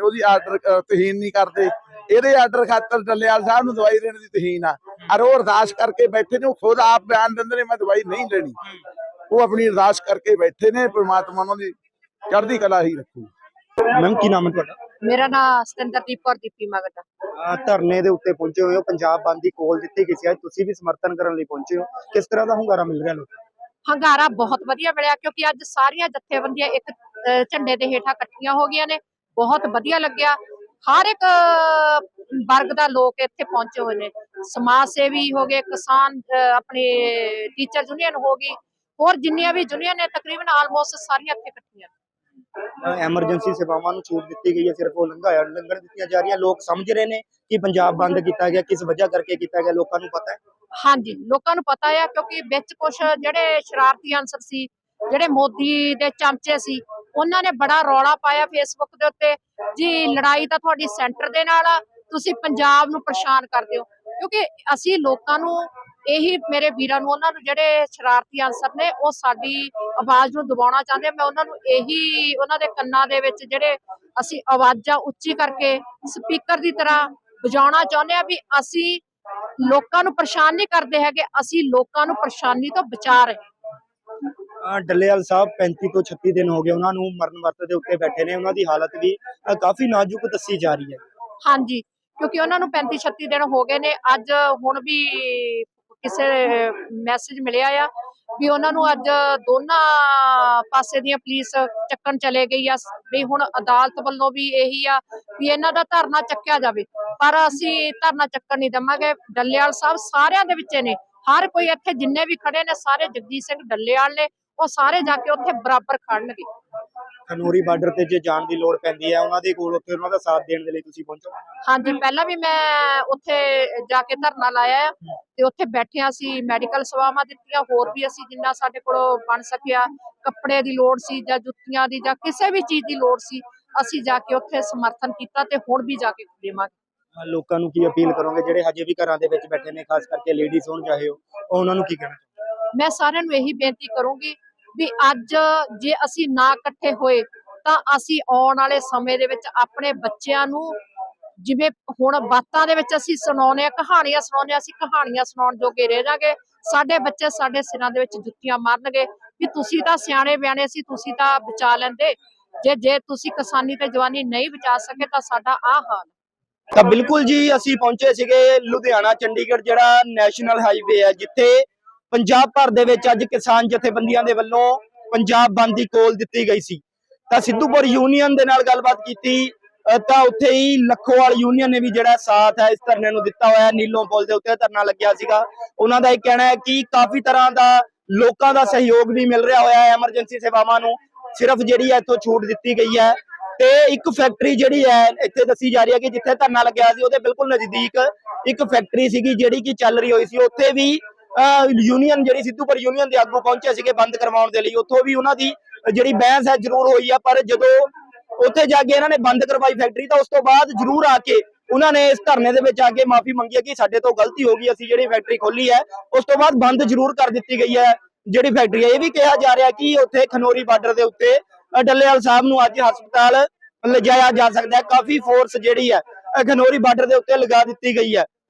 [SPEAKER 5] ਉਹਦੀ ਆਰਡਰ ਤਹੀਨ ਨਹੀਂ ਕਰਦੇ। ਇਹਦੇ ਆਰਡਰ ਖਾਤਰ ਡੱਲੇਵਾਲ ਸਾਹਿਬ ਨੂੰ ਦਵਾਈ ਦੇਣ ਦੀ ਤਹੀਨ ਆ ਔਰ ਉਹ ਅਰਦਾਸ ਕਰਕੇ ਬੈਠੇ ਨੇ ਉਹ ਖੁਦ ਆਪ ਬਿਆਨ ਦਿੰਦੇ ਨੇ ਮੈਂ ਦਵਾਈ ਨਹੀਂ ਲੈਣੀ। ਉਹ ਆਪਣੀ ਅਰਦਾਸ ਕਰਕੇ ਬੈਠੇ ਨੇ ਪ੍ਰਮਾਤਮਾ ਉਹਨਾਂ ਦੀ ਚੜ੍ਹਦੀ ਕਲਾ ਹੀ ਰੱਖੂ।
[SPEAKER 1] ਮੈਮ ਕੀ ਨਾਮ ਹੈ ਤੁਹਾਡਾ?
[SPEAKER 6] ਮੇਰਾ ਨਾਮ ਸਤਿੰਦਰਦੀਪ ਕੌਰ ਦੀਪੀ ਮਗਰ
[SPEAKER 1] ਅ, ਧਰਨੇ ਦੇ ਉੱਤੇ ਪਹੁੰਚੇ ਹੋਏ ਹੋ ਪੰਜਾਬ ਬੰਦ ਦੀ ਕੋਲ ਦਿੱਤੀ ਗਈ ਸੀ। ਅੱਜ ਤੁਸੀਂ ਵੀ ਸਮਰਥਨ ਕਰਨ ਲਈ ਪਹੁੰਚੇ ਹੋ। ਕਿਸ ਤਰ੍ਹਾਂ ਦਾ ਹੁੰਗਾਰਾ ਮਿਲ ਰਿਹਾ ਲੋਕਾਂ
[SPEAKER 6] ਹੰਗਾਰਾ ਬਹੁਤ ਵਧੀਆ ਮਿਲਿਆ ਕਿਉਂਕਿ ਅੱਜ ਸਾਰੀਆਂ ਜਥੇਬੰਦੀਆਂ ਇੱਕ ਅਹ, ਝੰਡੇ ਦੇ ਹੇਠਾਂ ਇਕੱਠੀਆਂ ਹੋ ਗਈਆਂ ਨੇ। ਬਹੁਤ ਵਧੀਆ ਲੱਗਿਆ। ਹਰ ਇੱਕ ਵਰਗ ਦਾ ਲੋਕ ਇੱਥੇ ਪਹੁੰਚੇ ਹੋਏ ਨੇ। ਸਮਾਜ ਸੇਵੀ ਹੋ ਗਏ ਕਿਸਾਨ ਆਪਣੇ ਟੀਚਰ ਯੂਨੀਅਨ ਹੋ ਗਈ ਹੋਰ ਜਿੰਨੀਆਂ ਵੀ ਯੂਨੀਅਨ ਨੇ ਤਕਰੀਬਨ ਆਲਮੋਸਟ ਸਾਰੀਆਂ ਇੱਥੇ ਇਕੱਠੀਆਂ।
[SPEAKER 1] ਐਮਰਜੈਂਸੀ ਸੇਵਾਵਾਂ ਨੂੰ ਛੂਟ ਦਿੱਤੀ ਗਈ ਹੈ ਸਿਰਫ ਉਹ ਲੰਘਾਇਆ ਲੰਘਣ ਦਿੱਤੀਆਂ ਜਾ ਰਹੀਆਂ। ਲੋਕ ਸਮਝ ਰਹੇ ਨੇ ਕਿ ਪੰਜਾਬ ਬੰਦ ਕੀਤਾ ਗਿਆ ਕਿਸ ਵਜ੍ਹਾ ਕਰਕੇ ਕੀਤਾ ਗਿਆ ਲੋਕਾਂ ਨੂੰ ਪਤਾ ਹੈ?
[SPEAKER 6] ਹਾਂਜੀ ਲੋਕਾਂ ਨੂੰ ਪਤਾ ਆ ਕਿਉਂਕਿ ਵਿੱਚ ਕੁਝ ਜਿਹੜੇ ਸ਼ਰਾਰਤੀ ਅਨਸਰ ਸੀ ਜਿਹੜੇ ਮੋਦੀ ਦੇ ਚਮਚੇ ਸੀ ਉਹਨਾਂ ਨੇ ਬੜਾ ਰੌਲਾ ਪਾਇਆ ਫੇਸਬੁੱਕ ਦੇ ਉੱਤੇ, ਜੀ ਲੜਾਈ ਤਾਂ ਤੁਹਾਡੀ ਸੈਂਟਰ ਦੇ ਨਾਲ ਆ, ਤੁਸੀਂ ਪੰਜਾਬ ਨੂੰ ਪਰੇਸ਼ਾਨ ਕਰਦੇ ਹੋ। ਕਿਉਂਕਿ ਅਸੀਂ ਲੋਕਾਂ ਨੂੰ ਇਹੀ, ਮੇਰੇ ਵੀਰਾਂ ਨੂੰ, ਉਹਨਾਂ ਨੂੰ ਜਿਹੜੇ ਸ਼ਰਾਰਤੀ ਅਨਸਰ ਨੇ, ਉਹ ਸਾਡੀ ਆਵਾਜ਼ ਨੂੰ ਦਬਾਉਣਾ ਚਾਹੁੰਦੇ ਮੈਂ ਉਹਨਾਂ ਨੂੰ ਇਹੀ, ਉਹਨਾਂ ਦੇ ਕੰਨਾਂ ਦੇ ਵਿੱਚ ਜਿਹੜੇ ਅਸੀਂ ਆਵਾਜ਼ਾਂ ਉੱਚੀ ਕਰਕੇ ਸਪੀਕਰ ਦੀ ਤਰ੍ਹਾਂ ਵਜਾਉਣਾ ਚਾਹੁੰਦੇ ਆ ਵੀ ਅਸੀਂ ਲੋਕਾਂ ਨੂੰ ਪਰੇਸ਼ਾਨ ਨਹੀਂ ਕਰਦੇ ਹੈਗੇ, ਅਸੀਂ ਲੋਕਾਂ ਨੂੰ ਪਰੇਸ਼ਾਨੀ ਤੋਂ ਬਚਾ ਰਹੇ
[SPEAKER 1] ਡੱਲੇਵਾਲ ਸਾਹਿਬ 35 ਤੋਂ 36 ਦਿਨ ਹੋ ਗਏ ਉਹਨਾਂ ਨੂੰ ਮਰਨ ਵਰਤ ਦੇ ਉੱਤੇ ਬੈਠੇ ਨੇ। ਉਹਨਾਂ ਦੀ ਹਾਲਤ ਵੀ ਕਾਫੀ ਨਾਜ਼ੁਕ ਦੱਸੀ ਜਾ ਰਹੀ ਹੈ।
[SPEAKER 6] ਹਾਂਜੀ, ਕਿਉਂਕਿ ਉਹਨਾਂ ਨੂੰ 35 36 ਦਿਨ ਹੋ ਗਏ ਨੇ। ਅੱਜ ਹੁਣ ਵੀ ਕਿਸੇ ਮੈਸੇਜ ਮਿਲਿਆ ਆ ਵੀ ਉਹਨਾਂ ਨੂੰ ਅੱਜ ਦੋਨਾਂ ਪਾਸੇ ਦੀਆਂ ਪੁਲਿਸ ਚੱਕਣ ਚਲੇ ਗਈ ਆ। ਵੀ ਹੁਣ ਅਦਾਲਤ ਵੱਲੋਂ ਵੀ ਇਹੀ ਆ ਵੀ ਇਹਨਾਂ ਦਾ ਧਰਨਾ ਚੱਕਿਆ ਜਾਵੇ। ਪਰ ਅਸੀਂ ਧਰਨਾ ਚੱਕਣ ਨਹੀਂ ਦਵਾਂਗੇ। ਡੱਲੇਵਾਲ ਸਾਹਿਬ ਸਾਰਿਆਂ ਦੇ ਵਿੱਚ ਨੇ। ਹਰ ਕੋਈ ਇੱਥੇ ਜਿੰਨੇ ਵੀ ਖੜੇ ਨੇ, ਸਾਰੇ ਜਗਜੀਤ ਸਿੰਘ ਡੱਲੇਵਾਲ ਨੇ। ਉਹ ਸਾਰੇ ਜਾ ਕੇ ਉੱਥੇ ਬਰਾਬਰ ਖੜਨਗੇ
[SPEAKER 1] ਖਨੋਰੀ ਬਾਰਡਰ ਤੇ ਜੇ ਜਾਣ ਦੀ ਲੋੜ ਪੈਂਦੀ ਹੈ ਉਹਨਾਂ ਦੇ ਕੋਲ ਉੱਥੇ ਉਹਨਾਂ ਦਾ ਸਾਥ ਦੇਣ ਦੇ ਲਈ ਤੁਸੀਂ ਪਹੁੰਚੋ।
[SPEAKER 6] ਹਾਂਜੀ ਪਹਿਲਾਂ ਵੀ ਮੈਂ ਉੱਥੇ ਜਾ ਕੇ ਧਰਨਾ ਲਾਇਆ ਤੇ ਉੱਥੇ ਬੈਠਿਆਂ ਸੀ ਮੈਡੀਕਲ ਸੇਵਾਵਾਂ ਦਿੱਤੀਆਂ ਹੋਰ ਵੀ ਅਸੀਂ ਜਿੰਨਾ ਸਾਡੇ ਕੋਲੋਂ ਬਣ ਸਕਿਆ ਕੱਪੜੇ ਦੀ ਲੋੜ ਸੀ ਜਾਂ ਜੁੱਤੀਆਂ ਦੀ ਜਾਂ ਕਿਸੇ ਵੀ ਚੀਜ਼ ਦੀ ਲੋੜ ਸੀ ਅਸੀਂ ਜਾ ਕੇ ਉੱਥੇ ਸਮਰਥਨ ਕੀਤਾ ਤੇ ਹੁਣ ਵੀ ਜਾ ਕੇ ਦੇਵਾਂਗੇ।
[SPEAKER 1] ਲੋਕਾਂ ਨੂੰ ਕੀ ਅਪੀਲ ਕਰੋਗੇ ਜਿਹੜੇ ਹਜੇ ਵੀ ਘਰਾਂ ਦੇ ਵਿੱਚ ਬੈਠੇ ਨੇ ਖਾਸ ਕਰਕੇ ਲੇਡੀਜ਼ ਹੋਣ ਚਾਹੇ ਉਹ? ਉਹਨਾਂ ਨੂੰ ਕੀ ਕਹਿਣਾ
[SPEAKER 6] ਮੈਂ ਸਾਰਿਆਂ ਨੂੰ ਇਹੀ ਬੇਨਤੀ ਕਰੂੰਗੀ ਵੀ ਅੱਜ ਜੇ ਅਸੀਂ ਨਾ ਇਕੱਠੇ ਹੋਏ, ਤਾਂ ਅਸੀਂ ਆਉਣ ਵਾਲੇ ਸਮੇਂ ਦੇ ਵਿੱਚ ਆਪਣੇ ਬੱਚਿਆਂ ਨੂੰ ਜਿਵੇਂ ਹੁਣ ਬਾਤਾਂ ਦੇ ਵਿੱਚ ਅਸੀਂ ਸੁਣਾਉਂਦੇ ਆ ਕਹਾਣੀਆਂ ਸੁਣਾਉਂਦੇ ਹਾਂ, ਅਸੀਂ ਕਹਾਣੀਆਂ ਸੁਣਾਉਣ ਜੋਗੇ ਰਹਿ ਜਾਗੇ, ਸਾਡੇ ਬੱਚੇ ਸਾਡੇ ਸਿਰਾਂ ਦੇ ਵਿੱਚ ਜੁੱਤੀਆਂ ਮਾਰਨਗੇ, ਵੀ ਤੁਸੀਂ ਤਾਂ ਸਿਆਣੇ ਬਿਆਣੇ ਸੀ, ਤੁਸੀਂ ਤਾਂ ਬਚਾ ਲੈਂਦੇ, ਜੇ ਜੇ ਤੁਸੀਂ ਕਿਸਾਨੀ ਤੇ ਜਵਾਨੀ ਨਹੀਂ ਬਚਾ ਸਕੇ ਤਾਂ ਸਾਡਾ ਆਹ ਹਾਲ।
[SPEAKER 1] ਤਾਂ ਬਿਲਕੁਲ ਜੀ, ਅਸੀਂ ਪਹੁੰਚੇ ਸੀਗੇ ਲੁਧਿਆਣਾ, ਚੰਡੀਗੜ੍ਹ ਜਿਹੜਾ ਨੈਸ਼ਨਲ ਹਾਈਵੇ ਹੈ, ਜਿੱਥੇ ਪੰਜਾਬ ਭਰ ਦੇ ਵਿੱਚ ਅੱਜ ਕਿਸਾਨ ਜਥੇਬੰਦੀਆਂ ਦੇ ਵੱਲੋਂ ਪੰਜਾਬ ਬੰਦ ਦੀ ਕੋਲ ਦਿੱਤੀ ਗਈ ਸੀ। ਤਾਂ ਸਿੱਧੂਪੁਰ ਯੂਨੀਅਨ ਦੇ ਨਾਲ ਗੱਲਬਾਤ ਕੀਤੀ ਤਾਂ ਉੱਥੇ ਹੀ ਲੱਖੋਵਾਲ ਯੂਨੀਅਨ ਨੇ ਵੀ ਜਿਹੜਾ ਸਾਥ ਹੈ, ਇਸ ਧਰਨੇ ਨੂੰ ਦਿੱਤਾ ਹੋਇਆ, ਨੀਲੋਂ ਪੁਲ ਦੇ ਉੱਤੇ ਧਰਨਾ ਲੱਗਿਆ ਸੀਗਾ। ਉਹਨਾਂ ਦਾ ਇਹ ਕਹਿਣਾ ਹੈ ਕਿ ਕਾਫੀ ਤਰ੍ਹਾਂ ਦਾ ਲੋਕਾਂ ਦਾ ਸਹਿਯੋਗ ਵੀ ਮਿਲ ਰਿਹਾ ਹੋਇਆ ਹੈ ਐਮਰਜੈਂਸੀ ਸੇਵਾਵਾਂ ਨੂੰ। ਸਿਰਫ ਜਿਹੜੀ ਹੈ ਇੱਥੋਂ ਛੂਟ ਦਿੱਤੀ ਗਈ ਹੈ। ਤੇ ਇੱਕ ਫੈਕਟਰੀ ਜਿਹੜੀ ਹੈ, ਇੱਥੇ ਦੱਸੀ ਜਾ ਰਹੀ ਹੈ ਕਿ ਜਿੱਥੇ ਧਰਨਾ ਲੱਗਿਆ ਸੀ, ਉਹਦੇ ਬਿਲਕੁਲ ਨਜ਼ਦੀਕ ਇੱਕ ਫੈਕਟਰੀ ਸੀਗੀ ਜਿਹੜੀ ਕਿ ਚੱਲ ਰਹੀ ਹੋਈ ਸੀ। ਉੱਥੇ ਵੀ ਯੂਨੀਅਨ ਜਿਹੜੀ ਸਿੱਧੂਪੁਰ ਯੂਨੀਅਨ ਦੇ ਆਗੂ ਪਹੁੰਚੇ ਸੀਗੇ ਬੰਦ ਕਰਵਾਉਣ ਦੇ ਲਈ, ਉੱਥੋਂ ਵੀ ਉਹਨਾਂ ਦੀ ਜਿਹੜੀ ਬਹਿਸ ਹੈ ਜ਼ਰੂਰ ਹੋਈ ਆ, ਪਰ ਜਦੋਂ ਉੱਥੇ ਜਾ ਕੇ ਇਹਨਾਂ ਨੇ ਬੰਦ ਕਰਵਾਈ ਫੈਕਟਰੀ ਤਾਂ ਉਸ ਤੋਂ ਬਾਅਦ ਜ਼ਰੂਰ ਆ ਕੇ ਉਹਨਾਂ ਨੇ ਇਸ ਧਰਨੇ ਦੇ ਵਿੱਚ ਆ ਕੇ ਮਾਫੀ ਮੰਗੀ ਹੈ ਕਿ ਸਾਡੇ ਤੋਂ ਗਲਤੀ ਹੋ ਗਈ, ਅਸੀਂ ਜਿਹੜੀ ਫੈਕਟਰੀ ਖੋਲੀ ਹੈ, ਉਸ ਤੋਂ ਬਾਅਦ ਬੰਦ ਜ਼ਰੂਰ ਕਰ ਦਿੱਤੀ ਗਈ ਹੈ ਜਿਹੜੀ ਫੈਕਟਰੀ ਹੈ। ਇਹ ਵੀ ਕਿਹਾ ਜਾ ਰਿਹਾ ਕਿ ਉੱਥੇ ਖਨੋਰੀ ਬਾਰਡਰ ਦੇ ਉੱਤੇ ਡੱਲੇਵਾਲ ਸਾਹਿਬ ਨੂੰ ਅੱਜ ਹਸਪਤਾਲ ਲਿਜਾਇਆ ਜਾ ਸਕਦਾ ਹੈ। ਕਾਫੀ ਫੋਰਸ ਜਿਹੜੀ ਹੈ ਖਨੋਰੀ ਬਾਰਡਰ ਦੇ ਉੱਤੇ ਲਗਾ ਦਿੱਤੀ ਗਈ ਹੈ।